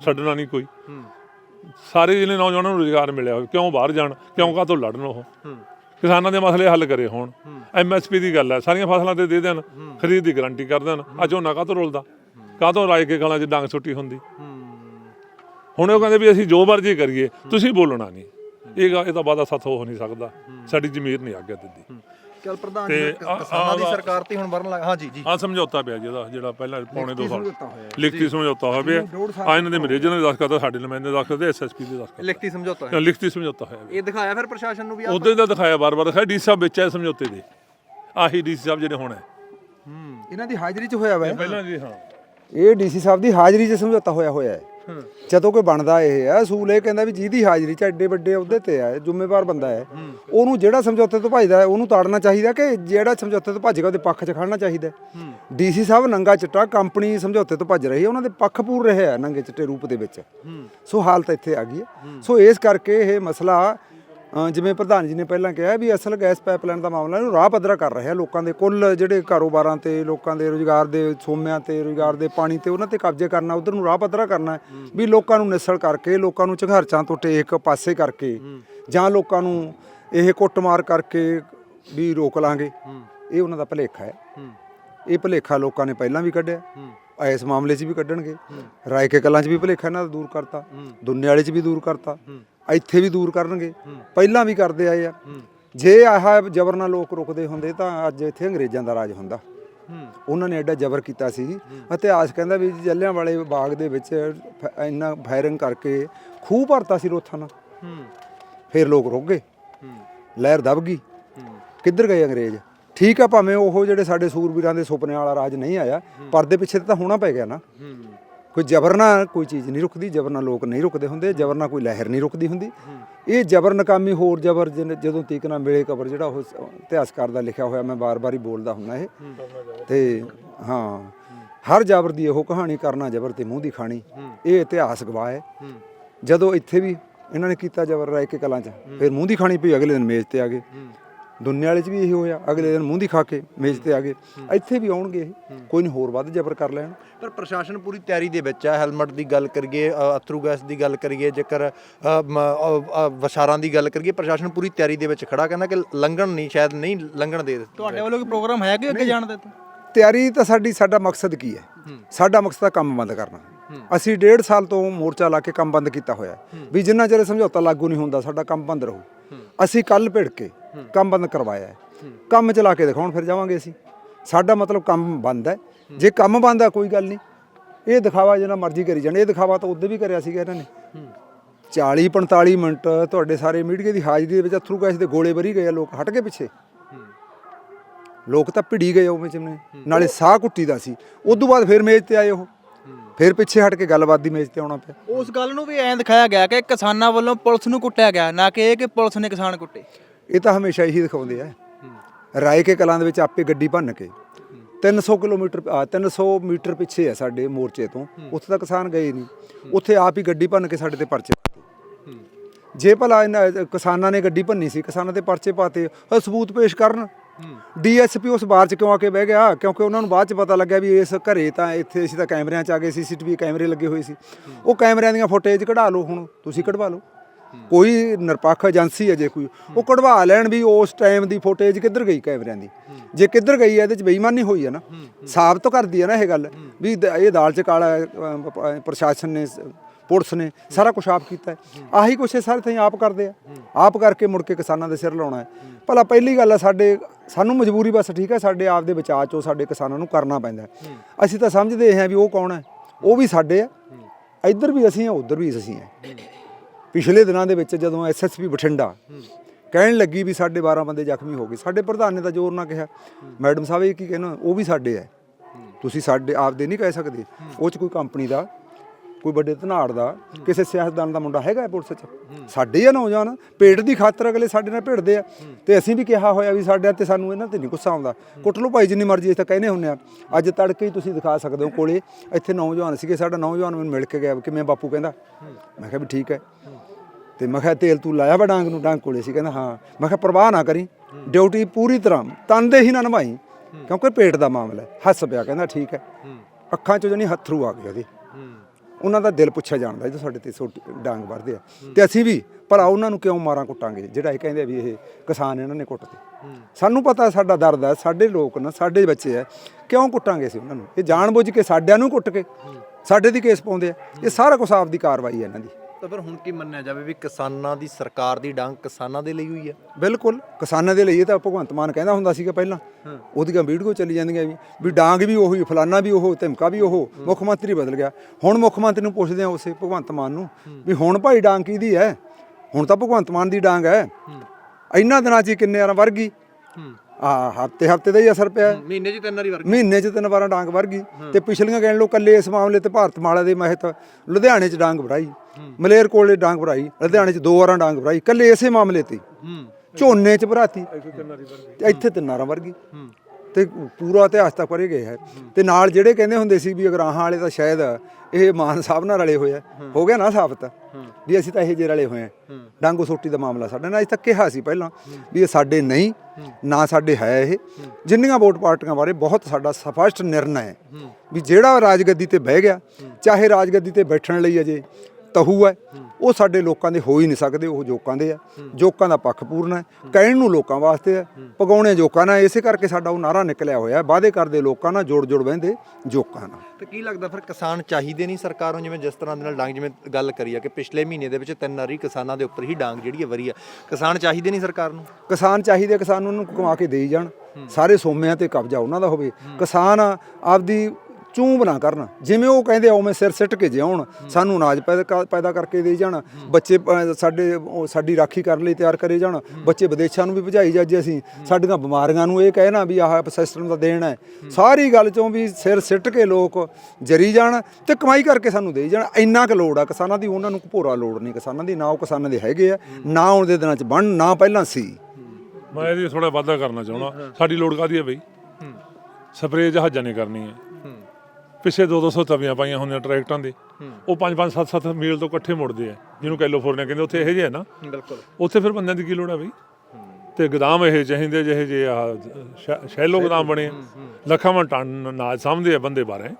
[SPEAKER 1] ਛੱਡਣਾ ਨਹੀਂ ਕੋਈ। ਸਾਰੇ ਜਿਹੜੇ ਨੌਜਵਾਨਾਂ ਨੂੰ ਰੋਜ਼ਗਾਰ ਮਿਲਿਆ ਕਿਉਂ ਬਾਹਰ ਜਾਣ, ਕਿਉਂ ਕਾਹਤੋਂ ਲੜਨ ਉਹ? ਕਿਸਾਨਾਂ ਦੇ ਮਸਲੇ ਹੱਲ ਕਰੇ ਹੋਣ। ਐਮਐਸਪੀ ਦੀ ਗੱਲ ਹੈ, ਸਾਰੀਆਂ ਫਸਲਾਂ ਤੇ ਦੇ ਦੇਣ, ਖਰੀਦ ਦੀ ਗਾਰੰਟੀ ਕਰ ਦੇਣ। ਆ ਝੋਨਾ ਕਾਹਤੋਂ ਰੁਲਦਾ? ਕਾਹਤੋਂ ਰਾਜ ਕੇ ਗਲਾਂ 'ਚ ਡੰਗ ਸੁੱਟੀ ਹੁੰਦੀ? ਹੁਣ ਉਹ ਕਹਿੰਦੇ ਵੀ ਅਸੀਂ ਜੋ ਮਰਜ਼ੀ ਕਰੀਏ, ਤੁਸੀਂ ਬੋਲਣਾ ਨਹੀਂ ਇਹ ਗਾ- ਇਹ ਤਾਂ ਵਾਦਾ ਸੱਤ ਹੋ ਨਹੀਂ ਸਕਦਾ। ਸਾਡੀ ਜ਼ਮੀਰ ਨਹੀਂ ਆਗਿਆ ਦਿੰਦੀ
[SPEAKER 4] ਚਲ ਪ੍ਰਧਾਨ
[SPEAKER 1] ਤੇ
[SPEAKER 4] ਜੀ
[SPEAKER 1] ਆ-
[SPEAKER 4] ਕਿਸਾਨਾਂ ਦੀ
[SPEAKER 1] ਆ-
[SPEAKER 4] ਸਰਕਾਰ ਤੇ ਹੁਣ ਵਰਨ ਲੱਗ ਹਾਂਜੀ ਜੀ
[SPEAKER 1] ਆ ਸਮਝੌਤਾ ਪਿਆ ਜਿਹਦਾ ਜਿਹੜਾ ਪਹਿਲਾਂ ਪੌਣੇ ਦੋ ਸਾਲ
[SPEAKER 2] ਸਮਝੌਤਾ ਹੋਇਆ
[SPEAKER 1] ਲਿਖਤੀ ਸਮਝੌਤਾ ਹੋਇਆ ਪਿਆ। ਆ ਇਹਨਾਂ ਦੇ ਮੈਨੇਜਰ ਨੇ ਦੱਸ ਕਰਤਾ ਸਾਡੇ ਨੁਮਾਇੰਦੇ ਦੱਸ ਕਰਦੇ ਐਸਐਸਪੀ ਦੇ ਦੱਸ
[SPEAKER 4] ਲਿਖਤੀ ਸਮਝੌਤਾ ਹੈ।
[SPEAKER 1] ਲਿਖਤੀ ਸਮਝੌਤਾ ਹੋਇਆ
[SPEAKER 4] ਇਹ ਦਿਖਾਇਆ ਫਿਰ ਪ੍ਰਸ਼ਾਸਨ ਨੂੰ ਵੀ ਆ
[SPEAKER 1] ਉਦੋਂ ਦਾ ਦਿਖਾਇਆ ਬਾਰ-ਬਾਰ ਦਿਖਾਇਆ ਡੀ ਸਾਹਿਬ ਵਿੱਚ ਹੈ ਸਮਝੌਤੇ ਦੇ। ਆਹੀ ਡੀ ਸਾਹਿਬ ਜਿਹੜੇ ਹੁਣ ਹੈ।
[SPEAKER 2] ਇਹਨਾਂ ਦੀ ਹਾਜ਼ਰੀ 'ਚ ਹੋਇਆ ਵਾ
[SPEAKER 1] ਪਹਿਲਾਂ ਜੀ ਹਾਂ।
[SPEAKER 2] ਇਹ ਡੀਸੀ ਸਾਹਿਬ ਦੀ ਹਾਜ਼ਰੀ 'ਚ ਸਮਝੌਤਾ ਹੋਇਆ ਹੋਇਆ ਹੈ। ਜਦੋਂ ਕੋਈ ਬਣਦਾ ਇਹ ਹੈ ਅਸੂਲ ਇਹ ਕਹਿੰਦਾ ਵੀ ਜਿਹਦੀ ਹਾਜ਼ਰੀ 'ਚ ਐਡੇ ਵੱਡੇ ਅਹੁਦੇ ਤੇ ਹੈ ਜ਼ਿੰਮੇਵਾਰ ਬੰਦਾ ਹੈ। ਉਹਨੂੰ ਜਿਹੜਾ ਸਮਝੌਤੇ ਤੋਂ ਭੱਜਦਾ ਹੈ ਉਹਨੂੰ ਤਾੜਨਾ ਚਾਹੀਦਾ ਕਿ ਜਿਹੜਾ ਸਮਝੌਤੇ ਤੋਂ ਭੱਜ ਗਿਆ ਉਹਦੇ ਪੱਖ 'ਚ ਖੜਨਾ ਚਾਹੀਦਾ ਡੀਸੀ ਸਾਹਿਬ ਨੰਗਾ ਚਿੱਟਾ ਕੰਪਨੀ ਸਮਝੌਤੇ ਤੋਂ ਭੱਜ ਰਹੀ ਹੈ ਉਹਨਾਂ ਦੇ ਪੱਖ ਪੂਰ ਰਿਹਾ ਹੈ ਨੰਗੇ ਚਿੱਟੇ ਰੂਪ ਦੇ ਵਿੱਚ। ਸੋ ਹਾਲਤ ਇੱਥੇ ਆ ਗਈ ਹੈ। ਸੋ ਇਸ ਕਰਕੇ ਇਹ ਮਸਲਾ ਜਿਵੇਂ ਪ੍ਰਧਾਨ ਜੀ ਨੇ ਪਹਿਲਾਂ ਕਿਹਾ ਵੀ ਅਸਲ ਗੈਸ ਪਾਈਪਲਾਈਨ ਦਾ ਮਾਮਲਾ ਇਹਨੂੰ ਰਾਹ ਪੱਧਰਾ ਕਰ ਰਿਹਾ ਲੋਕਾਂ ਦੇ ਕੁੱਲ ਜਿਹੜੇ ਕਾਰੋਬਾਰਾਂ ਤੇ ਲੋਕਾਂ ਦੇ ਰੋਜ਼ਗਾਰ ਦੇ ਸੋਮਿਆਂ ਤੇ ਰੋਜ਼ਗਾਰ ਦੇ ਪਾਣੀ ਤੇ ਉਹਨਾਂ ਤੇ ਕਬਜ਼ੇ ਕਰਨਾ ਉਧਰ ਨੂੰ ਰਾਹ ਪੱਧਰਾ ਕਰਨਾ। ਵੀ ਲੋਕਾਂ ਨੂੰ ਨਿਸਲ ਕਰਕੇ ਲੋਕਾਂ ਨੂੰ ਝੰਘਾਰਚਾਂ ਤੋਂ ਟੇਕ ਪਾਸੇ ਕਰਕੇ ਜਾਂ ਲੋਕਾਂ ਨੂੰ ਇਹ ਕੁੱਟਮਾਰ ਕਰਕੇ ਵੀ ਰੋਕ ਲਾਂਗੇ। ਇਹ ਉਹਨਾਂ ਦਾ ਭਲੇਖਾ ਹੈ। ਇਹ ਭਲੇਖਾ ਲੋਕਾਂ ਨੇ ਪਹਿਲਾਂ ਵੀ ਕੱਢਿਆ। ਇਸ ਮਾਮਲੇ 'ਚ ਵੀ ਕੱਢਣਗੇ। ਰਾਏ ਕੇ ਕਲਾਂ 'ਚ ਵੀ ਭਲੇਖਾ ਇਹਨਾਂ ਦਾ ਦੂਰ ਕਰਤਾ। ਦੁਨੀਆ ਵਾਲੇ 'ਚ ਵੀ ਦੂਰ ਕਰਤਾ। ਇੱਥੇ ਵੀ ਦੂਰ ਕਰਨਗੇ। ਪਹਿਲਾਂ ਵੀ ਕਰਦੇ ਆਏ ਆ। ਜੇ ਆਹ ਜ਼ਬਰ ਨਾਲ ਲੋਕ ਰੁਕਦੇ ਹੁੰਦੇ ਤਾਂ ਅੱਜ ਇੱਥੇ ਅੰਗਰੇਜ਼ਾਂ ਦਾ ਰਾਜ ਹੁੰਦਾ। ਉਹਨਾਂ ਨੇ ਐਡਾ ਜ਼ਬਰ ਕੀਤਾ ਸੀ। ਇਤਿਹਾਸ ਕਹਿੰਦਾ ਵੀ ਜੱਲਿਆਂ ਵਾਲੇ ਬਾਗ ਦੇ ਵਿੱਚ ਇੰਨਾ ਫਾਇਰਿੰਗ ਕਰਕੇ ਖੂਹ ਭਰਤਾ ਸੀ ਰੋਥਾਂ ਨਾਲ। ਫਿਰ ਲੋਕ ਰੁਕ ਗਏ। ਲਹਿਰ ਦਬ ਗਈ। ਕਿੱਧਰ ਗਏ ਅੰਗਰੇਜ਼? ਠੀਕ ਆ ਭਾਵੇਂ ਉਹ ਜਿਹੜੇ ਸਾਡੇ ਸੂਰਬੀਰਾਂ ਦੇ ਸੁਪਨੇ ਵਾਲਾ ਰਾਜ ਨਹੀਂ ਆਇਆ ਪਰਦੇ ਪਿੱਛੇ ਤਾਂ ਹੋਣਾ ਪੈ ਗਿਆ ਨਾ। ਕੋਈ ਜ਼ਬਰ ਨਾਲ ਕੋਈ ਚੀਜ਼ ਨਹੀਂ ਰੁਕਦੀ, ਜ਼ਬਰ ਨਾਲ ਲੋਕ ਨਹੀਂ ਰੁਕਦੇ ਹੁੰਦੇ, ਜ਼ਬਰ ਨਾਲ ਕੋਈ ਲਹਿਰ ਨਹੀਂ ਰੁਕਦੀ ਹੁੰਦੀ। ਇਹ ਜ਼ਬਰ ਨਕਾਮੀ ਹੋਰ ਜ਼ਬਰ ਜਦੋਂ ਤੀਕ ਨਾ ਮਿਲੇ ਕਬਰ ਜਿਹੜਾ ਉਹ ਇਤਿਹਾਸਕਾਰ ਦਾ ਲਿਖਿਆ ਹੋਇਆ, ਮੈਂ ਵਾਰ ਵਾਰ ਹੀ ਬੋਲਦਾ ਹੁੰਦਾ ਇਹ। ਤੇ ਹਾਂ, ਹਰ ਜ਼ਬਰ ਦੀ ਇਹੋ ਕਹਾਣੀ, ਕਰਨਾ ਜ਼ਬਰ ਤੇ ਮੂੰਹ ਦੀ ਖਾਣੀ। ਇਹ ਇਤਿਹਾਸ ਗਵਾਹ ਹੈ। ਜਦੋਂ ਇੱਥੇ ਵੀ ਇਹਨਾਂ ਨੇ ਕੀਤਾ ਜ਼ਬਰ ਰਾਇ ਕੇ ਕਲਾਂ ਚ, ਫਿਰ ਮੂੰਹ ਦੀ ਖਾਣੀ ਪਈ, ਅਗਲੇ ਦਿਨ ਮੇਜ਼ ਤੇ ਆ ਗਏ। ਦੁਨੀਆ ਵਾਲੇ ਚ ਵੀ ਇਹੀ ਹੋਇਆ ਅਗਲੇ ਦਿਨ ਮੂੰਹ ਦੀ ਖਾ ਕੇ ਮੇਜ਼ ਤੇ ਆ ਗਏ। ਇੱਥੇ ਵੀ ਆਉਣਗੇ ਇਹ। ਕੋਈ ਨਹੀਂ ਹੋਰ ਵੱਧ ਜ਼ਬਰ ਕਰ ਲੈਣ।
[SPEAKER 4] ਪਰ ਪ੍ਰਸ਼ਾਸਨ ਪੂਰੀ ਤਿਆਰੀ ਦੇ ਵਿੱਚ ਹੈ ਹੈਲਮਟ ਦੀ ਗੱਲ ਕਰੀਏ ਅਥਰੂ ਗੈਸ ਦੀ ਗੱਲ ਕਰੀਏ ਜੇਕਰ ਵਸ਼ਾਰਾਂ ਦੀ ਗੱਲ ਕਰੀਏ ਪ੍ਰਸ਼ਾਸਨ ਪੂਰੀ ਤਿਆਰੀ ਦੇ ਵਿੱਚ ਖੜਾ। ਕਹਿੰਦਾ ਕਿ ਲੰਘਣ ਨਹੀਂ ਸ਼ਾਇਦ ਨਹੀਂ ਲੰਘਣ ਦੇ
[SPEAKER 3] ਤੁਹਾਡੇ ਵੱਲੋਂ ਕੋਈ ਪ੍ਰੋਗਰਾਮ ਹੈ ਕਿ ਅੱਗੇ ਜਾਣ ਦਾ
[SPEAKER 2] ਤਿਆਰੀ ਤਾਂ ਸਾਡੀ ਸਾਡਾ ਮਕਸਦ ਕੀ ਹੈ? ਸਾਡਾ ਮਕਸਦ ਹੈ ਕੰਮ ਬੰਦ ਕਰਨਾ। ਅਸੀਂ ਡੇਢ ਸਾਲ ਤੋਂ ਮੋਰਚਾ ਲਾ ਕੇ ਕੰਮ ਬੰਦ ਕੀਤਾ ਹੋਇਆ ਹੈ। ਵੀ ਜਿੰਨਾ ਚਿਰ ਸਮਝੌਤਾ ਲਾਗੂ ਨਹੀਂ ਹੁੰਦਾ ਸਾਡਾ ਕੰਮ ਬੰਦ ਰਹੂ। ਅਸੀਂ ਕੱਲ ਭਿੜ ਕੇ ਕੰਮ ਬੰਦ ਕਰਵਾਇਆ ਹੈ। ਕੰਮ ਚਲਾ ਕੇ ਦਿਖਾਉਣ ਫਿਰ ਜਾਵਾਂਗੇ ਅਸੀਂ। ਸਾਡਾ ਮਤਲਬ ਕੰਮ ਬੰਦ ਹੈ। ਜੇ ਕੰਮ ਬੰਦ ਆ ਕੋਈ ਗੱਲ ਨਹੀਂ। ਇਹ ਦਿਖਾਵਾ ਜਿੰਨਾ ਮਰਜ਼ੀ ਕਰੀ ਜਾਣ। ਇਹ ਦਿਖਾਵਾ ਤਾਂ ਉਦੋਂ ਵੀ ਕਰਿਆ ਸੀਗਾ ਇਹਨਾਂ ਨੇ। 40 45 ਮਿੰਟ ਤੁਹਾਡੇ ਸਾਰੇ ਮੀਡੀਆ ਦੀ ਹਾਜ਼ਰੀ ਦੇ ਵਿੱਚ ਅਥਰੂ ਗੈਸ ਦੇ ਗੋਲੇ ਵਰੀ ਗਏ ਆ, ਲੋਕ ਹਟ ਗਏ ਪਿੱਛੇ। ਲੋਕ ਤਾਂ ਭਿੜੀ ਗਏ ਉਹ ਵਿੱਚ ਨੇ ਨਾਲੇ ਸਾਹ ਕੁੱਟੀ ਦਾ ਸੀ। ਉਸ ਤੋਂ ਬਾਅਦ ਫਿਰ ਮੇਜ਼ ਤੇ ਆਏ ਉਹ। ਫਿਰ ਪਿੱਛੇ ਹਟ ਕੇ ਗੱਲਬਾਤ ਦੀ ਮੇਜ਼ ਤੇ ਆਉਣਾ ਪਿਆ।
[SPEAKER 3] ਉਸ ਗੱਲ ਨੂੰ ਵੀ ਐਂ ਦਿਖਾਇਆ ਗਿਆ ਕਿ ਕਿਸਾਨਾਂ ਵੱਲੋਂ ਪੁਲਿਸ ਨੂੰ ਕੁੱਟਿਆ ਗਿਆ ਨਾ ਕਿ ਇਹ ਕਿ ਪੁਲਿਸ ਨੇ ਕਿਸਾਨ ਕੁੱਟੇ।
[SPEAKER 2] ਇਹ ਤਾਂ ਹਮੇਸ਼ਾ ਇਹੀ ਦਿਖਾਉਂਦੇ ਆ। ਰਾਏ ਕੇ ਕਲਾਂ ਦੇ ਵਿੱਚ ਆਪੇ ਗੱਡੀ ਭੰਨ ਕੇ। 300 ਕਿਲੋਮੀਟਰ ਆ, 300 ਮੀਟਰ ਪਿੱਛੇ ਹੈ ਸਾਡੇ ਮੋਰਚੇ ਤੋਂ। ਉੱਥੇ ਤਾਂ ਕਿਸਾਨ ਗਏ ਨਹੀਂ। ਉੱਥੇ ਆਪ ਹੀ ਗੱਡੀ ਭੰਨ ਕੇ ਸਾਡੇ ਤੇ ਪਰਚੇ ਜੇ ਭਲਾ ਇਹਨਾਂ ਕਿਸਾਨਾਂ ਨੇ ਗੱਡੀ ਭੰਨੀ ਸੀ ਕਿਸਾਨਾਂ ਤੇ ਪਰਚੇ ਪਾਤੇ ਸਬੂਤ ਪੇਸ਼ ਕਰਨ। ਡੀਐਸਪੀ ਉਸ ਬਾਰ ਚ ਕਿਉਂ ਆ ਕੇ ਬਹਿ ਗਿਆ? ਕਿਉਂਕਿ ਉਹਨਾਂ ਨੂੰ ਬਾਅਦ ਚ ਪਤਾ ਲੱਗਿਆ ਵੀ ਇਸ ਘਰੇ ਤਾਂ ਇੱਥੇ ਅਸੀਂ ਤਾਂ ਕੈਮਰਿਆਂ ਚ ਆ ਗਏ ਸੀ ਸੀਸੀਟੀਵੀ ਕੈਮਰੇ ਲੱਗੇ ਹੋਏ ਸੀ। ਉਹ ਕੈਮਰਿਆਂ ਦੀਆਂ ਫੁਟੇਜ ਕਢਾ ਲਓ ਹੁਣ, ਤੁਸੀਂ ਕਢਵਾ ਲਓ। ਕੋਈ ਨਿਰਪੱਖ ਏਜੰਸੀ ਹੈ ਜੇ ਕੋਈ, ਉਹ ਕਢਵਾ ਲੈਣ ਵੀ ਉਸ ਟਾਈਮ ਦੀ ਫੁਟੇਜ ਕਿੱਧਰ ਗਈ ਕੈਮਰਿਆਂ ਦੀ? ਜੇ ਕਿੱਧਰ ਗਈ ਹੈ, ਇਹਦੇ ਚ ਬੇਈਮਾਨੀ ਹੋਈ ਹੈ ਨਾ। ਸਾਬਤ ਕਰਦੀ ਹੈ ਨਾ ਇਹ ਗੱਲ, ਵੀ ਇਹ ਦਾਲ ਚ ਕਾਲਾ ਪ੍ਰਸ਼ਾਸਨ ਨੇ ਪੁਲਿਸ ਨੇ ਸਾਰਾ ਕੁਝ ਆਪ ਕੀਤਾ ਹੈ। ਆਹੀ ਕੁਛ ਇਹ ਸਾਰੇ ਥਾਂ ਆਪ ਕਰਦੇ ਆ। ਆਪ ਕਰਕੇ ਮੁੜ ਕੇ ਕਿਸਾਨਾਂ ਦੇ ਸਿਰ ਲਾਉਣਾ ਹੈ। ਭਲਾ ਪਹਿਲੀ ਗੱਲ ਹੈ ਸਾਡੇ ਸਾਨੂੰ ਮਜਬੂਰੀ ਬਸ ਠੀਕ ਹੈ ਸਾਡੇ ਆਪ ਦੇ ਬਚਾਅ ਚੋਂ ਸਾਡੇ ਕਿਸਾਨਾਂ ਨੂੰ ਕਰਨਾ ਪੈਂਦਾ ਅਸੀਂ ਤਾਂ ਸਮਝਦੇ ਹਾਂ ਵੀ ਉਹ ਕੌਣ ਹੈ, ਉਹ ਵੀ ਸਾਡੇ ਆ। ਇੱਧਰ ਵੀ ਅਸੀਂ ਆ, ਉੱਧਰ ਵੀ ਅਸੀਂ ਆ। ਪਿਛਲੇ ਦਿਨਾਂ ਦੇ ਵਿੱਚ ਜਦੋਂ ਐਸਐਸਪੀ ਬਠਿੰਡਾ ਕਹਿਣ ਲੱਗੀ ਵੀ ਸਾਡੇ 12 ਬੰਦੇ ਜ਼ਖਮੀ ਹੋ ਗਏ, ਸਾਡੇ ਪ੍ਰਧਾਨ ਨੇ ਤਾਂ ਜ਼ੋਰ ਨਾਲ ਕਿਹਾ। ਮੈਡਮ ਸਾਹਿਬ ਇਹ ਕੀ ਕਹਿਣਾ, ਉਹ ਵੀ ਸਾਡੇ ਹੈ ਤੁਸੀਂ ਸਾਡੇ ਆਪਦੇ ਨਹੀਂ ਕਹਿ ਸਕਦੇ। ਉਹ ਚ ਕੋਈ ਕੰਪਨੀ ਦਾ ਕੋਈ ਵੱਡੇ ਧਨਾੜ ਦਾ, ਕਿਸੇ ਸਿਆਸਤਦਾਨ ਦਾ ਮੁੰਡਾ ਹੈਗਾ ਪੁਲਿਸ 'ਚ? ਸਾਡੇ ਹੀ ਆ ਨੌਜਵਾਨ, ਪੇਟ ਦੀ ਖਾਤਰ ਅਗਲੇ ਸਾਡੇ ਨਾਲ ਭਿੜਦੇ ਆ। ਤੇ ਅਸੀਂ ਵੀ ਕਿਹਾ ਹੋਇਆ ਵੀ ਸਾਡੇ ਤੇ ਸਾਨੂੰ ਇਹਨਾਂ ਤੇ ਨਹੀਂ ਗੁੱਸਾ ਆਉਂਦਾ। ਕੁੱਟ ਲਓ ਭਾਈ, ਜਿੰਨੀ ਮਰਜ਼ੀ ਅਸੀਂ ਤਾਂ ਕਹਿੰਦੇ ਹੁੰਨੇ ਆ। ਅੱਜ ਤੜਕੇ ਹੀ ਤੁਸੀਂ ਦਿਖਾ ਸਕਦੇ ਹੋ ਕੋਲੇ, ਇੱਥੇ ਨੌਜਵਾਨ ਸੀਗੇ, ਸਾਡਾ ਨੌਜਵਾਨ ਮੈਨੂੰ ਮਿਲ ਕੇ ਗਿਆ ਵੀ ਕਿਵੇਂ ਬਾਪੂ ਕਹਿੰਦਾ। ਮੈਂ ਕਿਹਾ ਵੀ ਠੀਕ ਹੈ। ਤੇ ਮੈਂ ਕਿਹਾ ਤੇਲ ਤੂੰ ਲਾਇਆ ਵਾ ਡਾਂਗ ਨੂੰ, ਡਾਂਗ ਕੋਲੇ ਸੀ, ਕਹਿੰਦਾ ਹਾਂ। ਮੈਂ ਕਿਹਾ ਪਰਵਾਹ ਨਾ ਕਰੀ। ਡਿਊਟੀ ਪੂਰੀ ਤਰ੍ਹਾਂ ਤਨਦੇ ਹੀ ਨਾ ਨਿਭਾਈ। ਕਿਉਂਕਿ ਪੇਟ ਦਾ ਮਾਮਲਾ ਹੈ। ਹੱਸ ਪਿਆ, ਕਹਿੰਦਾ ਠੀਕ ਹੈ। ਅੱਖਾਂ 'ਚੋਂ ਜਣੀ ਹੱਥਰੂ ਆ ਗਏ ਉਹਦੇ। ਉਹਨਾਂ ਦਾ ਦਿਲ ਪੁੱਛਿਆ ਜਾਣਦਾ ਜਦੋਂ ਸਾਡੇ ਤੇ ਸੋਟੀ ਡਾਂਗ ਵਰਦੇ ਆ। ਤੇ ਅਸੀਂ ਵੀ ਭਲਾ ਉਹਨਾਂ ਨੂੰ ਕਿਉਂ ਮਾਰਾਂ ਕੁੱਟਾਂਗੇ? ਜਿਹੜਾ ਇਹ ਕਹਿੰਦੇ ਆ ਵੀ ਇਹ ਕਿਸਾਨ ਇਹਨਾਂ ਨੇ ਕੁੱਟਦੇ ਸਾਨੂੰ ਪਤਾ ਸਾਡਾ ਦਰਦ ਹੈ ਸਾਡੇ ਲੋਕ ਨਾ, ਸਾਡੇ ਬੱਚੇ ਆ, ਕਿਉਂ ਕੁੱਟਾਂਗੇ ਅਸੀਂ ਉਹਨਾਂ ਨੂੰ? ਇਹ ਜਾਣਬੁੱਝ ਕੇ ਸਾਡਿਆਂ ਨੂੰ ਕੁੱਟ ਕੇ ਸਾਡੇ ਦੀ ਕੇਸ ਪਾਉਂਦੇ ਆ। ਇਹ ਸਾਰਾ ਕੁਝ ਆਪਦੀ ਕਾਰਵਾਈ ਹੈ ਇਹਨਾਂ ਦੀ।
[SPEAKER 4] ਤਾਂ ਫਿਰ ਹੁਣ ਕੀ ਮੰਨਿਆ ਜਾਵੇ ਵੀ ਕਿਸਾਨਾਂ ਦੀ ਸਰਕਾਰ ਦੀ ਡਾਂਗ ਕਿਸਾਨਾਂ ਦੇ ਲਈ ਹੋਈ ਹੈ
[SPEAKER 2] ਬਿਲਕੁਲ ਕਿਸਾਨਾਂ ਦੇ ਲਈ ਇਹ ਤਾਂ ਭਗਵੰਤ ਮਾਨ ਕਹਿੰਦਾ ਹੁੰਦਾ ਸੀਗਾ ਪਹਿਲਾਂ। ਉਹਦੀਆਂ ਵੀਡੀਓ ਚੱਲੀ ਜਾਂਦੀਆਂ ਵੀ ਵੀ ਡਾਂਗ ਵੀ ਉਹੀ ਫਲਾਨਾ ਵੀ ਉਹ ਧਮਕਾ ਵੀ ਉਹ ਮੁੱਖ ਮੰਤਰੀ ਬਦਲ ਗਿਆ। ਹੁਣ ਮੁੱਖ ਮੰਤਰੀ ਨੂੰ ਪੁੱਛਦੇ ਆ ਉਸੇ ਭਗਵੰਤ ਮਾਨ ਨੂੰ ਵੀ ਹੁਣ ਭਾਈ ਡਾਂਗ ਕਿਹਦੀ ਹੈ? ਹੁਣ ਤਾਂ ਭਗਵੰਤ ਮਾਨ ਦੀ ਡਾਂਗ ਹੈ। ਇੰਨਾ ਦਿਨਾਂ 'ਚ ਕਿੰਨੇ ਵਾਰਾਂ ਵਰ ਗਈ ਆ ਹਫ਼ਤੇ ਹਫ਼ਤੇ ਦਾ ਹੀ ਅਸਰ ਪਿਆ। ਹੈ।
[SPEAKER 4] ਮਹੀਨੇ 'ਚ ਤਿੰਨ ਵਾਰੀ ਵਰਗ।
[SPEAKER 2] ਮਹੀਨੇ 'ਚ ਤਿੰਨ ਵਾਰਾਂ ਡਾਂਗ ਵਰ ਗਈ ਤੇ ਪਿਛਲੀਆਂ ਕਹਿਣ ਲੋ ਕੱਲੇ ਇਸ ਮਾਮਲੇ ਤੇ ਭਾਰਤ ਮਾਲਾ ਦੇ ਮਹਿਤ ਲੁਧਿਆਣੇ 'ਚ ਡਾਂਗ ਭਰਾਈ ਮਲੇਰ ਕੋਲੇ ਡਾਂਗ ਭਰਾਈ ਲੁਧਿਆਣੇ 'ਚ ਦੋ ਵਾਰਾਂ ਡਾਂਗ ਭਰਾਈ ਕੱਲੇ ਇਸੇ ਮਾਮਲੇ ਤੇ। ਹੀ। ਝੋਨੇ 'ਚ ਭਰਾਤੀ। ਤੇ ਇੱਥੇ ਤਿੰਨਾਰਾਂ ਵਰਗੀ। ਤੇ ਪੂਰਾ ਇਤਿਹਾਸ ਤਾਂ ਪਰੇ ਗਏ ਹੈ। ਤੇ ਨਾਲ ਜਿਹੜੇ ਕਹਿੰਦੇ ਹੁੰਦੇ ਸੀ ਵੀ ਅਗਰਾਹਾਂ ਵਾਲੇ ਤਾਂ ਸ਼ਾਇਦ ਇਹ ਮਾਨ ਸਾਹਿਬ ਨਾਲ ਰਲੇ ਹੋਏ ਆ। ਹੋ। ਗਿਆ ਨਾ ਸਾਬਤ? ਵੀ ਅਸੀਂ ਤਾਂ ਇਹ ਜੇ ਰਲੇ ਹੋਏ ਆ। ਡਾਂਗੋ ਸੋਟੀ ਦਾ ਮਾਮਲਾ ਸਾਡੇ। ਨਾਲ ਅੱਜ ਤੱਕ ਕਿਹਾ ਸੀ ਪਹਿਲਾਂ ਵੀ ਇਹ ਸਾਡੇ ਨਹੀਂ ਨਾ ਸਾਡੇ ਹੈ ਇਹ। ਜਿੰਨੀਆਂ ਵੋਟ ਪਾਰਟੀਆਂ ਬਾਰੇ ਬਹੁਤ ਸਾਡਾ ਸਪਸ਼ਟ ਨਿਰਣਾ ਹੈ ਵੀ ਜਿਹੜਾ ਰਾਜਗੱਦੀ ਤੇ ਬਹਿ ਗਿਆ ਚਾਹੇ ਰਾਜਗੱਦੀ ਤੇ ਬੈਠਣ ਲਈ ਅਜੇ ਤਹੂ ਹੈ ਉਹ ਸਾਡੇ ਲੋਕਾਂ ਦੇ ਹੋ ਹੀ ਨਹੀਂ ਸਕਦੇ ਉਹ ਜੋਕਾਂ ਦੇ ਆ। ਜੋਕਾਂ ਦਾ ਪੱਖ ਪੂਰਨਾ ਹੈ। ਕਹਿਣ ਨੂੰ ਲੋਕਾਂ ਵਾਸਤੇ ਹੈ। ਪਗਾਉਣੇ ਜੋਕਾਂ ਨਾਲ ਇਸੇ ਕਰਕੇ ਸਾਡਾ ਉਹ ਨਾਰਾ ਨਿਕਲਿਆ ਹੋਇਆ ਹੈ। ਵਾਅਦੇ ਕਰਦੇ ਲੋਕਾਂ ਨਾਲ ਜੋੜ ਜੋੜ ਬਹਿੰਦੇ ਜੋਕਾਂ ਨਾਲ।
[SPEAKER 4] ਤੇ ਕੀ ਲੱਗਦਾ ਫਿਰ ਕਿਸਾਨ ਚਾਹੀਦੇ ਨਹੀਂ ਸਰਕਾਰ ਨੂੰ? ਜਿਵੇਂ ਜਿਸ ਤਰ੍ਹਾਂ ਦੇ ਨਾਲ ਡਾਂਗ ਜਿਵੇਂ ਗੱਲ ਕਰੀ ਆ ਕਿ ਪਿਛਲੇ ਮਹੀਨੇ ਦੇ ਵਿੱਚ ਤਿੰਨ ਵਾਰੀ ਕਿਸਾਨਾਂ ਦੇ ਉੱਪਰ ਹੀ ਡਾਂਗ ਜਿਹੜੀ ਹੈ ਵਰੀ ਆ। ਕਿਸਾਨ ਚਾਹੀਦੇ ਨਹੀਂ ਸਰਕਾਰ ਨੂੰ?
[SPEAKER 2] ਕਿਸਾਨ ਚਾਹੀਦੇ ਕਿਸਾਨ ਨੂੰ ਕਮਾ ਕੇ ਦੇਈ ਜਾਣ। ਸਾਰੇ ਸੋਮਿਆਂ ਤੇ ਕਬਜ਼ਾ ਉਹਨਾਂ ਦਾ ਹੋਵੇ। ਕਿਸਾਨ ਆਪਦੀ ਚੂੰ ਬਣਾ ਕਰਨ। ਜਿਵੇਂ ਉਹ ਕਹਿੰਦੇ ਆ ਉਵੇਂ ਸਿਰ ਸਿੱਟ ਕੇ ਜਿਉਣ। ਸਾਨੂੰ ਅਨਾਜ ਪੈਦਾ ਕਰ- ਪੈਦਾ ਕਰਕੇ ਦੇਈ ਜਾਣ। ਬੱਚੇ ਸਾਡੇ ਸਾਡੀ ਰਾਖੀ ਕਰਨ ਲਈ ਤਿਆਰ ਕਰੇ ਜਾਣ। ਬੱਚੇ ਵਿਦੇਸ਼ਾਂ ਨੂੰ ਵੀ ਭਜਾਈ ਜਾ ਜੇ ਅਸੀਂ। ਸਾਡੀਆਂ ਬਿਮਾਰੀਆਂ ਨੂੰ ਇਹ ਕਹਿਣਾ ਵੀ ਆਹ ਸਿਸਟਮ ਦਾ ਦੇਣ ਹੈ। ਸਾਰੀ ਗੱਲ ਚੋਂ ਵੀ ਸਿਰ ਸਿੱਟ ਕੇ ਲੋਕ ਜਰੀ ਜਾਣ ਤੇ ਕਮਾਈ ਕਰਕੇ ਸਾਨੂੰ ਦੇਈ ਜਾਣ। ਇੰਨਾ ਕੁ ਲੋੜ ਆ ਕਿਸਾਨਾਂ ਦੀ। ਉਹਨਾਂ ਨੂੰ ਭੋਰਾ ਲੋੜ ਨਹੀਂ ਕਿਸਾਨਾਂ ਦੀ। ਨਾ ਉਹ ਕਿਸਾਨਾਂ ਦੇ ਹੈਗੇ ਆ। ਨਾ ਆਉਣ ਦੇ ਦਿਨਾਂ ਚ ਬਣ ਨਾ ਪਹਿਲਾਂ ਸੀ।
[SPEAKER 1] ਮੈਂ ਇਹਦੀ ਥੋੜਾ ਵਾਧਾ ਕਰਨਾ ਚਾਹੁੰਦਾ। ਸਾਡੀ ਲੋੜ ਕਾਦੀ ਹੈ ਬਈ? ਸਪਰੇਅ ਜਹਾਜ਼ਾਂ ਨੇ ਕਰਨੀ ਹੈ ਪਿੱਛੇ 2-200 ਤਵੀਆਂ ਪਾਈਆਂ ਹੁੰਦੀਆਂ ਟਰੈਕਟਰਾਂ ਦੇ। ਉਹ 5-5 7-7 ਮੀਲ ਤੋਂ ਇਕੱਠੇ ਮੁੜਦੇ ਆ ਜਿਹਨੂੰ ਕੈਲੀਫੋਰਨੀਆ ਕਹਿੰਦੇ ਉੱਥੇ ਇਹੋ ਜਿਹੇ ਆ ਨਾ।
[SPEAKER 4] ਬਿਲਕੁਲ।
[SPEAKER 1] ਉੱਥੇ ਫਿਰ ਬੰਦਿਆਂ ਦੀ ਕੀ ਲੋੜ ਆ ਬਈ? ਤੇ ਗਦਾਮ ਇਹ ਚਾਹੀਦੇ ਜਿਹੇ ਜੇ ਆ ਸ਼ੈਲੋ ਗਦਾਮ ਬਣੇ। ਲੱਖਾਂ ਮਣ ਟਨ ਅਨਾਜ ਸਾਂਭਦੇ ਆ ਬੰਦੇ ਬਾਰੇ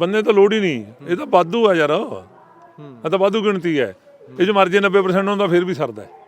[SPEAKER 1] ਬੰਦੇ ਤਾਂ ਲੋੜ ਹੀ ਨਹੀਂ। ਇਹ ਤਾਂ ਵਾਧੂ ਆ ਯਾਰ। ਇਹ ਤਾਂ ਵਾਧੂ ਗਿਣਤੀ ਹੈ। ਇਹ ਜੋ ਮਰਜ਼ੀ 90% ਹੁੰਦਾ ਫਿਰ ਵੀ ਸਰਦਾ ਹੈ।